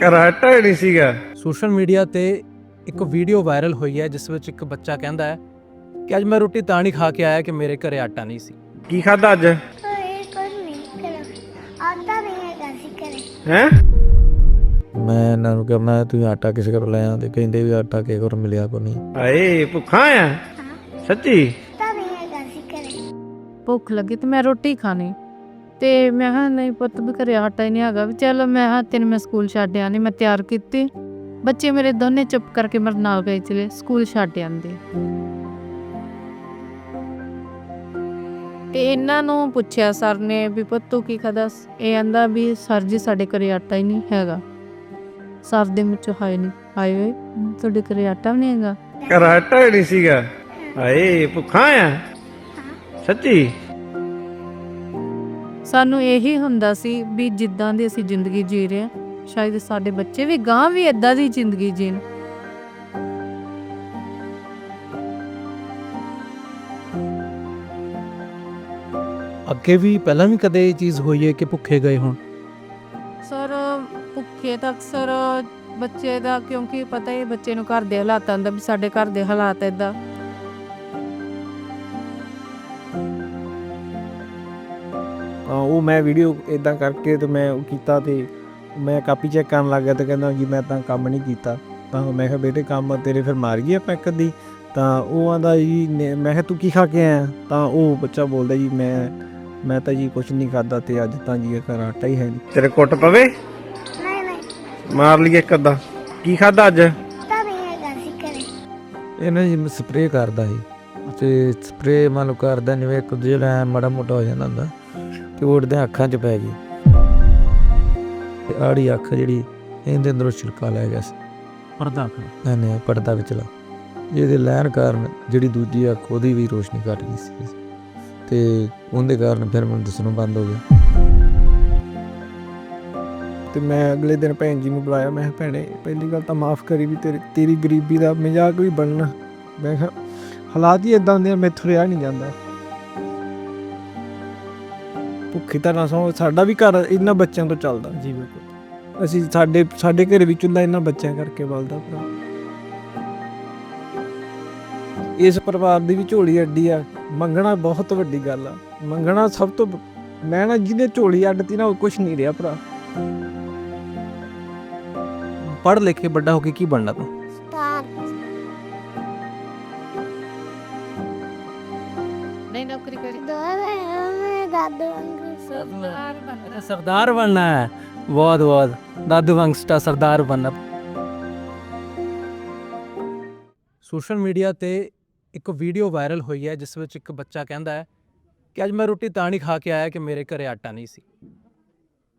ਕਰਾਟਾ ਹੀ ਨਹੀਂ ਸੀਗਾ। Social media ਤੇ ਇੱਕ ਵੀਡੀਓ ਵਾਇਰਲ ਹੋਈ ਹੈ ਜਿਸ ਵਿੱਚ ਇੱਕ ਬੱਚਾ ਕਹਿੰਦਾ ਹੈ ਕਿ ਅੱਜ ਮੈਂ ਰੋਟੀ ਤਾਂ ਨਹੀਂ ਖਾ ਕੇ ਆਇਆ ਕਿ ਮੇਰੇ ਘਰੇ ਆਟਾ ਨਹੀਂ ਸੀ। ਕੀ ਖਾਦਾ ਅੱਜ? ਇਹ ਕੁਝ ਨਹੀਂ ਕਰ ਆਟਾ ਨਹੀਂ ਹੈਗਾ ਸੀ ਕਰੇ ਹੈ? ਮੈਂ ਇਹਨਾਂ ਨੂੰ ਕਿਹਾ ਮੈਂ ਤੁਸੀਂ ਆਟਾ ਕਿਸੇ ਕੋਲ ਲੈ ਆਂਦੇ ਕਹਿੰਦੇ ਵੀ ਆਟਾ ਕਿਸੇ ਕੋਲ ਮਿਲਿਆ ਕੋ ਨਹੀਂ। ਆਏ ਭੁੱਖਾ ਆ? ਸੱਚੀ? ਆਟਾ ਨਹੀਂ ਹੈਗਾ ਸੀ ਕਰੇ ਭੁੱਖ ਲੱਗੀ ਤੇ ਮੈਂ ਰੋਟੀ ਖਾਣੀ। ਤੇ ਮੈਂ ਕਿਹਾ ਨਹੀਂ ਪੁੱਤ ਵੀ ਘਰੇ ਆਟਾ ਹੀ ਨਹੀਂ ਹੈਗਾ। ਵੀ ਚਲ ਮੈਂ ਕਿਹਾ ਤੈਨੂੰ ਮੈਂ ਸਕੂਲ ਛੱਡ ਆਣੀ ਮੈਂ ਤਿਆਰ ਕੀਤੀ। ਬੱਚੇ ਮੇਰੇ ਦੋਨੇ ਚੁੱਪ ਕਰਕੇ ਮੇਰੇ ਨਾਲ ਗਏ ਚਲੇ ਸਕੂਲ ਛੱਡ ਆਂਦੇ ਤੇ ਇਹਨਾਂ ਨੂੰ ਪੁੱਛਿਆ ਸਰ ਨੇ ਵੀ ਪੁੱਤ ਤੂੰ ਕੀ ਖਾਦਾ ਇਹ ਆਂਦਾ ਵੀ ਸਰ ਜੀ ਸਾਡੇ ਘਰੇ ਆਟਾ ਹੀ ਨਹੀਂ ਹੈਗਾ। ਸਰ ਦੇ ਮੁੱਚ ਹਾਏ ਨਹੀਂ ਹਾਏ ਤੁਹਾਡੇ ਘਰੇ ਆਟਾ ਵੀ ਨਹੀਂ ਹੈਗਾ? ਕਰਾਟਾ ਹੀ ਨਹੀਂ ਸੀਗਾ। ਆਏ ਭੁੱਖਾ ਆ। ਸੱਚੀ? ਸਾਨੂੰ ਇਹੀ ਹੁੰਦਾ ਸੀ ਵੀ ਜਿੱਦਾਂ ਦੀ ਅਸੀਂ ਜ਼ਿੰਦਗੀ ਜੀ ਰਹੇ ਹਾਂ ਸ਼ਾਇਦ ਸਾਡੇ ਬੱਚੇ ਵੀ ਗਾਂ ਵੀ ਇਦਾਂ ਦੀ ਜ਼ਿੰਦਗੀ ਜੀਣ। ਅੱਗੇ ਵੀ ਪਹਿਲਾਂ ਵੀ ਕਦੇ ਇਹ ਚੀਜ਼ ਹੋਈ ਹੈ ਕਿ ਭੁੱਖੇ ਗਏ ਹੋਣ? ਸਰ ਭੁੱਖੇ ਤਾਂ ਅਕਸਰ ਬੱਚੇ ਦਾ ਕਿਉਂਕਿ ਪਤਾ ਹੀ ਬੱਚੇ ਨੂੰ ਘਰ ਦੇ ਹਾਲਾਤਾਂ ਦਾ ਵੀ ਸਾਡੇ ਘਰ ਦੇ ਹਾਲਾਤ ਇਦਾਂ ਉਹ ਮੈਂ ਵੀਡੀਓ ਇਦਾਂ ਕਰਕੇ ਤੇ ਮੈਂ ਉਹ ਕੀਤਾ ਤੇ ਮੈਂ ਕਾਪੀ ਚੈੱਕ ਕਰਨ ਲੱਗ ਗਿਆ ਤੇ ਕਹਿੰਦਾ ਜੀ ਮੈਂ ਤਾਂ ਕੰਮ ਨਹੀਂ ਕੀਤਾ। ਤਾਂ ਮੈਂ ਕਿਹਾ ਬੇਟੇ ਕੰਮ ਤੇਰੇ ਫਿਰ ਮਾਰ ਗਈ ਆਪਾਂ ਇੱਕ ਅੱਧੀ। ਤਾਂ ਉਹ ਆਂਦਾ ਜੀ ਮੈਂ ਕਿਹਾ ਤੂੰ ਕੀ ਖਾ ਕੇ ਆਇਆ? ਤਾਂ ਉਹ ਬੱਚਾ ਬੋਲਦਾ ਜੀ ਮੈਂ ਮੈਂ ਤਾਂ ਜੀ ਕੁਝ ਨਹੀਂ ਖਾਦਾ ਤੇ ਅੱਜ ਤਾਂ ਜੀ ਘਰ ਆਟਾ ਹੀ ਹੈ ਨਹੀਂ। ਤੇਰੇ ਕੁੱਟ ਪਵੇ? ਨਹੀਂ ਨਹੀਂ। ਮਾਰ ਲਈਏ ਇੱਕ ਅੱਧਾ। ਕੀ ਖਾਦਾ ਅੱਜ? ਆਟਾ ਨਹੀਂ ਹੈਗਾ ਸੀ ਕਰੇ ਇਹ ਨਾ ਜੀ ਸਪਰੇਅ ਕਰਦਾ ਸੀ। ਤੇ ਸਪਰੇਅ ਮੰਨ ਲਓ ਕਰਦਾ ਜਿਵੇਂ ਇੱਕ ਜਿਹੜਾ ਮੜਾ ਮੋਟਾ ਹੋ ਜਾਂਦਾ ਹੁੰਦਾ। ਤੇ ਉੜਦੇ ਅੱਖਾਂ 'ਚ ਪੈ ਗਈ। ਤੇ ਆੜੀ ਅੱਖ ਜਿਹੜੀ ਇਹਦੇ ਅੰਦਰੋਂ ਛਿਲਕਾ ਲੈ ਗਿਆ ਸੀ। ਪਰਦਾ ਨਹੀਂ ਨਹੀਂ ਪਰਦਾ ਵਿਚਲਾ ਜਿਹਦੇ ਲੈਣ ਕਾਰਨ ਜਿਹੜੀ ਦੂਜੀ ਅੱਖ ਉਹਦੀ ਵੀ ਰੋਸ਼ਨੀ ਘਟ ਗਈ ਸੀ। ਤੇ ਉਹਦੇ ਕਾਰਨ ਫਿਰ ਮੈਨੂੰ ਦਿਸਣੋਂ ਬੰਦ ਹੋ ਗਿਆ। ਤੇ ਮੈਂ ਅਗਲੇ ਦਿਨ ਭੈਣ ਜੀ ਨੂੰ ਬੁਲਾਇਆ। ਮੈਂ ਕਿਹਾ ਭੈਣੇ ਪਹਿਲੀ ਗੱਲ ਤਾਂ ਮਾਫ ਕਰੀ ਵੀ ਤੇਰੀ ਤੇਰੀ ਗਰੀਬੀ ਦਾ ਮਜ਼ਾਕ ਵੀ ਬਣਨਾ। ਮੈਂ ਕਿਹਾ ਹਾਲਾਤ ਹੀ ਇਦਾਂ ਹੁੰਦੇ ਆ ਮੈਥੋਂ ਰਿਹਾ ਨਹੀਂ ਜਾਂਦਾ। ਭੁੱਖੀ ਤਾਂ ਨਾ ਸੋ ਸਾਡਾ ਵੀ ਘਰ ਇਹਨਾਂ ਬੱਚਿਆਂ ਤੋਂ ਚੱਲਦਾ। ਜੀ ਬਿਲਕੁਲ। ਅਸੀਂ ਸਾਡੇ ਸਾਡੇ ਘਰ ਵੀ ਚੁੱਲ੍ਹਾ ਇਹਨਾਂ ਬੱਚਿਆਂ ਕਰਕੇ ਬਲਦਾ ਭਰਾ। ਇਸ ਪਰਿਵਾਰ ਦੀ ਵੀ ਝੋਲੀ ਅੱਡੀ ਆ ਮੰਗਣਾ ਬਹੁਤ ਵੱਡੀ ਗੱਲ ਆ। ਮੰਗਣਾ ਸਭ ਤੋਂ ਮੈਂ ਨਾ ਜਿਹਦੇ ਝੋਲੀ ਅੱਡਤੀ ਨਾ ਉਹ ਕੁਝ ਨਹੀਂ ਰਿਹਾ ਭਰਾ। ਪੜ੍ਹ ਲਿਖ ਕੇ ਵੱਡਾ ਹੋ ਕੇ ਕੀ ਬਣਨਾ ਤੂੰ? ਨਹੀਂ ਨੌਕਰੀ ਕਰੀ। ਦੋਰੇ ਮੈਂ ਦਾਦੂ ਵਾਂਗੂ ਸਰਦਾਰ ਬਣਨਾ ਹੈ। ਬਹੁਤ ਬਹੁਤ। ਦਾਦੂ ਵੰਗਸਟਾ ਸਰਦਾਰ ਬਣਨਾ ਸੋਸ਼ਲ ਮੀਡੀਆ ਤੇ ਇੱਕ ਵੀਡੀਓ ਵਾਇਰਲ ਹੋਈ ਹੈ, ਜਿਸ ਵਿੱਚ ਇੱਕ ਬੱਚਾ ਕਹਿੰਦਾ ਹੈ ਕਿ ਅੱਜ ਮੈਂ ਰੋਟੀ ਤਾਂ ਨਹੀਂ ਖਾ ਕੇ ਆਇਆ ਕਿ ਮੇਰੇ ਘਰੇ ਆਟਾ ਨਹੀਂ ਸੀ।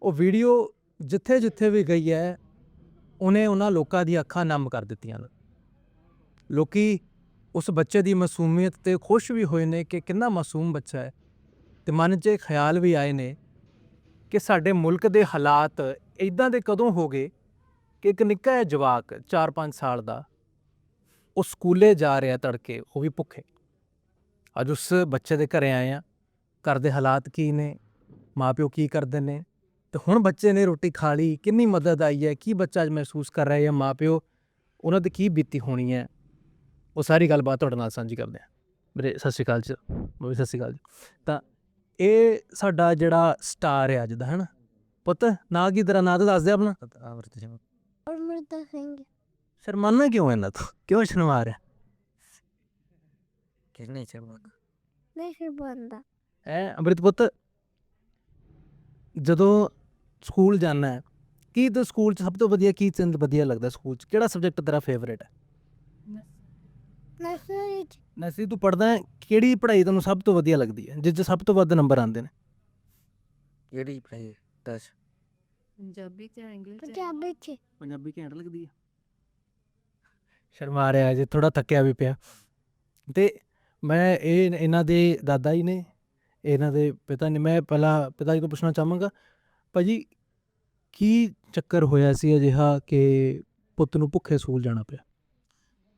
ਉਹ ਵੀਡੀਓ ਜਿੱਥੇ ਜਿੱਥੇ ਵੀ ਗਈ ਹੈ, ਉਹਨੇ ਉਹਨਾਂ ਲੋਕਾਂ ਦੀਆਂ ਅੱਖਾਂ ਨਮ ਕਰ ਦਿੱਤੀਆਂ ਨੇ। ਲੋਕੀ ਉਸ ਬੱਚੇ ਦੀ ਮਾਸੂਮੀਅਤ ਤੇ ਖੁਸ਼ ਵੀ ਹੋਏ ਨੇ ਕਿ ਕਿੰਨਾ ਮਾਸੂਮ ਬੱਚਾ ਹੈ। ਤੇ ਮਨ 'ਚ ਖਿਆਲ ਵੀ ਆਏ ਨੇ ਕਿ ਸਾਡੇ ਮੁਲਕ ਦੇ ਹਾਲਾਤ ਇਦਾਂ ਦੇ ਕਦੋਂ ਹੋ ਗਏ ਕਿ ਇੱਕ ਨਿੱਕਾ ਜਿਹਾ ਜਵਾਕ 4-5 ਸਾਲ ਦਾ ਉਹ ਸਕੂਲੇ ਜਾ ਰਿਹਾ ਤੜਕੇ, ਉਹ ਵੀ ਭੁੱਖੇ। ਅੱਜ ਉਸ ਬੱਚੇ ਦੇ ਘਰੇ ਆਏ ਆ ਘਰ ਦੇ ਹਾਲਾਤ ਕੀ ਨੇ? ਮਾਪਿਓ ਕੀ ਕਰਦੇ ਨੇ? ਤੇ ਹੁਣ ਬੱਚੇ ਨੇ ਰੋਟੀ ਖਾ ਲਈ, ਕਿੰਨੀ ਮਦਦ ਆਈ ਹੈ? ਕੀ ਬੱਚਾ ਅੱਜ ਮਹਿਸੂਸ ਕਰ ਰਿਹਾ ਹੈ? ਮਾਪਿਓ, ਉਹਨਾਂ ਦੀ ਕੀ ਬੀਤੀ ਹੋਣੀ ਹੈ? ਉਹ ਸਾਰੀ ਗੱਲਬਾਤ ਤੁਹਾਡੇ ਨਾਲ ਸਾਂਝੀ ਕਰਦੇ ਆ ਮੇਰੇ ਸਤਿ ਸ਼੍ਰੀ ਅਕਾਲ ਜੀ। ਮੈਂ ਸਤਿ ਸ਼੍ਰੀ ਅਕਾਲ ਜੀ। ਤਾਂ ਇਹ ਸਾਡਾ ਜਿਹੜਾ ਸਟਾਰ ਹੈ ਅੱਜ ਦਾ ਹੈਨਾ? ਪੁੱਤ ਨਾਂ ਕੀ ਤੇਰਾ? ਨਾਂ ਤਾਂ ਦੱਸ ਦੇ ਆਪਣਾ। ਅਮਰਤਾ ਸਿੰਘ। ਸ਼ਰਮਾਨਾ ਕਿਉਂ ਹੈ ਨਾ ਤੂੰ? ਕਿਉਂ ਸ਼ਰਮਾ ਰਿਹਾ ਕਿੰਨੇ ਚਮਕ ਨਹੀਂ ਫਿਰ ਬੰਦਾ ਹੈ ਅੰਮ੍ਰਿਤ ਪੁੱਤ ਜਦੋਂ ਸਕੂਲ ਜਾਣਾ ਹੈ ਕੀ ਤੂੰ ਸਕੂਲ 'ਚ ਸਭ ਤੋਂ ਵਧੀਆ ਕੀ ਚੰਦ ਵਧੀਆ ਲੱਗਦਾ ਸਕੂਲ 'ਚ? ਕਿਹੜਾ ਸਬਜੈਕਟ ਤੇਰਾ ਫੇਵਰੇਟ ਹੈ? ਨਰਸਰੀ ਚ। ਨਸੀ ਤੂੰ ਪੜਦਾ ਹੈ? ਕਿਹੜੀ ਪੜ੍ਹਾਈ ਤੈਨੂੰ ਸਭ ਤੋਂ ਵਧੀਆ ਲੱਗਦੀ ਹੈ? ਜਿਸ 'ਚ ਸਭ ਤੋਂ ਵੱਧ ਨੰਬਰ ਆਉਂਦੇ ਨੇ। ਕਿਹੜੀ ਪੜਾਈ ਦੱਸ। ਪੰਜਾਬੀ ਤੇ ਇੰਗਲਿਸ਼ ਪੰਜਾਬੀ ਚ। ਪੰਜਾਬੀ ਘੈਂਟ ਲੱਗਦੀ ਹੈ ਸ਼ਰਮਾ ਰਿਹਾ ਜੇ ਥੋੜਾ ਥੱਕਿਆ ਵੀ ਪਿਆ। ਤੇ ਮੈਂ ਇਹ ਇਹਨਾਂ ਦੇ ਦਾਦਾ ਜੀ ਨੇ ਇਹਨਾਂ ਦੇ ਪਿਤਾ ਨੇ ਮੈਂ ਪਹਿਲਾਂ ਪਿਤਾ ਜੀ ਤੋਂ ਪੁੱਛਣਾ ਚਾਹਾਂਗਾ ਭਾਜੀ ਕੀ ਚੱਕਰ ਹੋਇਆ ਸੀ ਅਜਿਹਾ ਕਿ ਪੁੱਤ ਨੂੰ ਭੁੱਖੇ ਸਕੂਲ ਜਾਣਾ ਪਿਆ?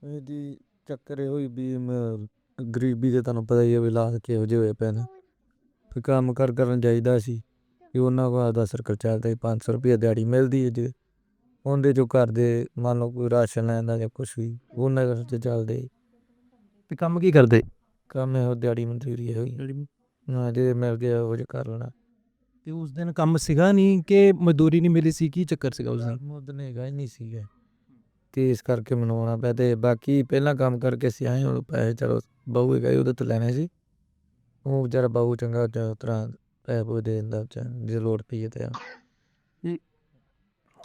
ਇਹਦੀ ਚੱਕਰ ਇਹ ਹੋਈ ਵੀ ਮ- ਗਰੀਬੀ ਦੇ ਤੁਹਾਨੂੰ ਪਤਾ ਹੀ ਹੈ ਵੀ ਲਾਸ ਕਿਹੋ ਜਿਹੇ ਹੋਏ ਪਏ ਨੇ। ਫਿਰ ਕੰਮ ਕਰ ਕਰਨ ਜਾਈਦਾ ਸੀ ਕਿ ਉਹਨਾਂ ਕੋਲ ਆਦਾ ਸਰਕਲ ਚੱਲਦਾ ਸੀ 500 ਰੁਪਏ ਦਿਹਾੜੀ ਮਿਲਦੀ ਹੈ ਜੇ। ਉਹਦੇ ਚੋਂ ਘਰ ਦੇ ਮੰਨ ਲਓ ਕੋਈ ਰਾਸ਼ਨ ਲੈਂਦਾ ਜਾਂ ਕੁਛ ਵੀ ਉਹਨਾਂ ਦੇ ਖਰਚੇ ਚੱਲਦੇ। ਤੇ ਕੰਮ ਕੀ ਕਰਦੇ? ਕੰਮ ਇਹੋ ਦਿਹਾੜੀ ਮਜ਼ਦੂਰੀ ਹੋਈ ਨਾ ਜੇ ਮਿਲ ਗਿਆ ਉਹ ਜੇ ਕਰ ਲੈਣਾ। ਤੇ ਉਸ ਦਿਨ ਕੰਮ ਸੀਗਾ ਨਹੀਂ ਕਿ ਮਜ਼ਦੂਰੀ ਨਹੀਂ ਮਿਲੀ ਸੀ? ਕੀ ਚੱਕਰ ਸੀਗਾ ਉਸ ਦਿਨ? ਮੁੱਦ ਨੇ ਹੈਗਾ ਹੀ ਨਹੀਂ ਸੀਗਾ। ਤੇ ਇਸ ਕਰਕੇ ਮਨਾਉਣਾ ਪਿਆ ਤੇ ਬਾਕੀ ਪਹਿਲਾਂ ਕੰਮ ਕਰਕੇ ਸੀ ਆਏ ਹੁਣ ਪੈਸੇ ਚਲੋ ਬਹੂ ਗਏ ਉਹਦੇ ਤੋਂ ਲੈਣੇ ਸੀ। ਉਹ ਵਿਚਾਰਾ ਬਹੂ ਚੰਗਾ ਤਰ੍ਹਾਂ ਪੈਸੇ ਪੂਸੇ ਦੇ ਦਿੰਦਾ ਵਿਚਾਰਾ ਜੇ ਲੋੜ ਪਈ ਤੇ ਆ।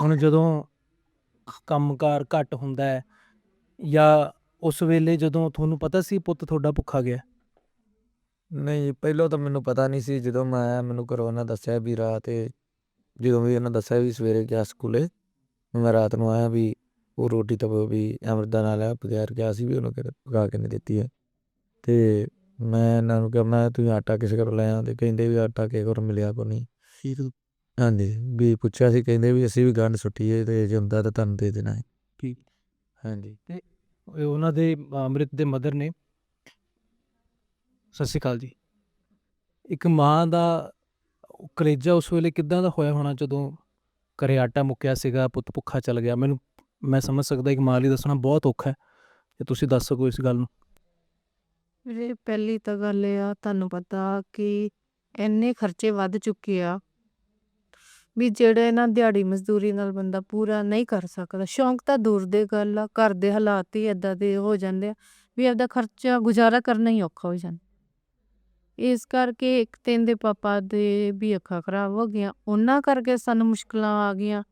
ਹੁਣ ਜਦੋਂ ਕੰਮਕਾਰ ਘੱਟ ਹੁੰਦਾ ਹੈ ਜਾਂ ਉਸ ਵੇਲੇ ਜਦੋਂ ਤੁਹਾਨੂੰ ਪਤਾ ਸੀ ਪੁੱਤ ਤੁਹਾਡਾ ਭੁੱਖਾ ਗਿਆ? ਨਹੀਂ ਪਹਿਲਾਂ ਤਾਂ ਮੈਨੂੰ ਪਤਾ ਨਹੀਂ ਸੀ ਜਦੋਂ ਮੈਂ ਆਇਆ ਮੈਨੂੰ ਘਰੋਂ ਉਹਨਾਂ ਦੱਸਿਆ ਵੀ ਰਾਤ ਇਹ- ਜਦੋਂ ਵੀ ਉਹਨਾਂ ਦੱਸਿਆ ਵੀ ਸਵੇਰੇ ਗਿਆ ਸਕੂਲੇ ਮੈਂ ਰਾਤ ਨੂੰ ਆਇਆ ਵੀ ਉਹ ਰੋਟੀ ਤਾਂ ਵੀ ਅਮਰਦਾ ਨਾਲ ਆ ਬਗੈਰ ਗਿਆ ਸੀ ਵੀ ਉਹਨੂੰ ਕਿਤੇ ਪਕਾ ਕੇ ਨਹੀਂ ਦਿੱਤੀ ਹੈ। ਤੇ ਮੈਂ ਇਹਨਾਂ ਨੂੰ ਕਿਹਾ ਮੈਂ ਤੁਸੀਂ ਆਟਾ ਕਿਸੇ ਘਰੋਂ ਲੈ ਆਉਂਦੇ ਕਹਿੰਦੇ ਵੀ ਆਟਾ ਕਿਸੇ ਘਰੋਂ ਮਿਲਿਆ ਕੋ ਨਹੀਂ ਹਾਂਜੀ ਵੀ ਪੁੱਛਿਆ ਸੀ ਕਹਿੰਦੇ ਵੀ ਅਸੀਂ ਵੀ ਗੰਢ ਸੁੱਟੀ ਹੈ ਤੇ ਜੇ ਹੁੰਦਾ ਤਾਂ ਤੁਹਾਨੂੰ ਦੇ ਦੇਣਾ ਹੈ। ਠੀਕ। ਹਾਂਜੀ। ਇਹ ਉਹਨਾਂ ਦੇ ਅੰਮ੍ਰਿਤ ਦੇ ਮਦਰ ਨੇ ਸਤਿ ਸ਼੍ਰੀ ਅਕਾਲ ਜੀ। ਇੱਕ ਮਾਂ ਦਾ ਕਲੇਜਾ ਉਸ ਵੇਲੇ ਕਿਦਾਂ ਦਾ ਹੋਇਆ ਹੋਣਾ ਜਦੋਂ ਘਰੇ ਆਟਾ ਮੁੱਕਿਆ ਸੀਗਾ ਪੁੱਤ ਭੁੱਖਾ ਚਲ ਗਿਆ? ਮੈਨੂੰ ਮੈਂ ਸਮਝ ਸਕਦਾ ਇੱਕ ਮਾਂ ਦੱਸਣਾ ਬਹੁਤ ਔਖਾ ਹੈ ਤੇ ਤੁਸੀਂ ਦੱਸ ਸਕੋ ਇਸ ਗੱਲ ਨੂੰ। ਵੀਰੇ, ਪਹਿਲੀ ਤਾਂ ਗੱਲ ਇਹ ਆ, ਤੁਹਾਨੂੰ ਪਤਾ ਕਿ ਇੰਨੇ ਖਰਚੇ ਵੱਧ ਚੁੱਕੇ ਆ ਵੀ ਜਿਹੜੇ ਨਾ ਦਿਹਾੜੀ ਮਜ਼ਦੂਰੀ ਨਾਲ ਬੰਦਾ ਪੂਰਾ ਨਹੀਂ ਕਰ ਸਕਦਾ। ਸ਼ੌਂਕ ਤਾਂ ਦੂਰ ਦੇ ਗੱਲ ਆ, ਘਰ ਦੇ ਹਾਲਾਤ ਹੀ ਇਦਾਂ ਦੇ ਹੋ ਜਾਂਦੇ ਆ ਵੀ ਆਪਦਾ ਖਰਚਾ ਗੁਜ਼ਾਰਾ ਕਰਨਾ ਹੀ ਔਖਾ ਹੋ ਜਾਂਦਾ। ਇਸ ਕਰਕੇ ਇੱਕ ਤਿੰਨ ਦੇ ਪਾਪਾ ਦੇ ਵੀ ਅੱਖਾਂ ਖਰਾਬ ਹੋ ਗਈਆਂ, ਉਹਨਾਂ ਕਰਕੇ ਸਾਨੂੰ ਮੁਸ਼ਕਲਾਂ ਆ ਗਈਆਂ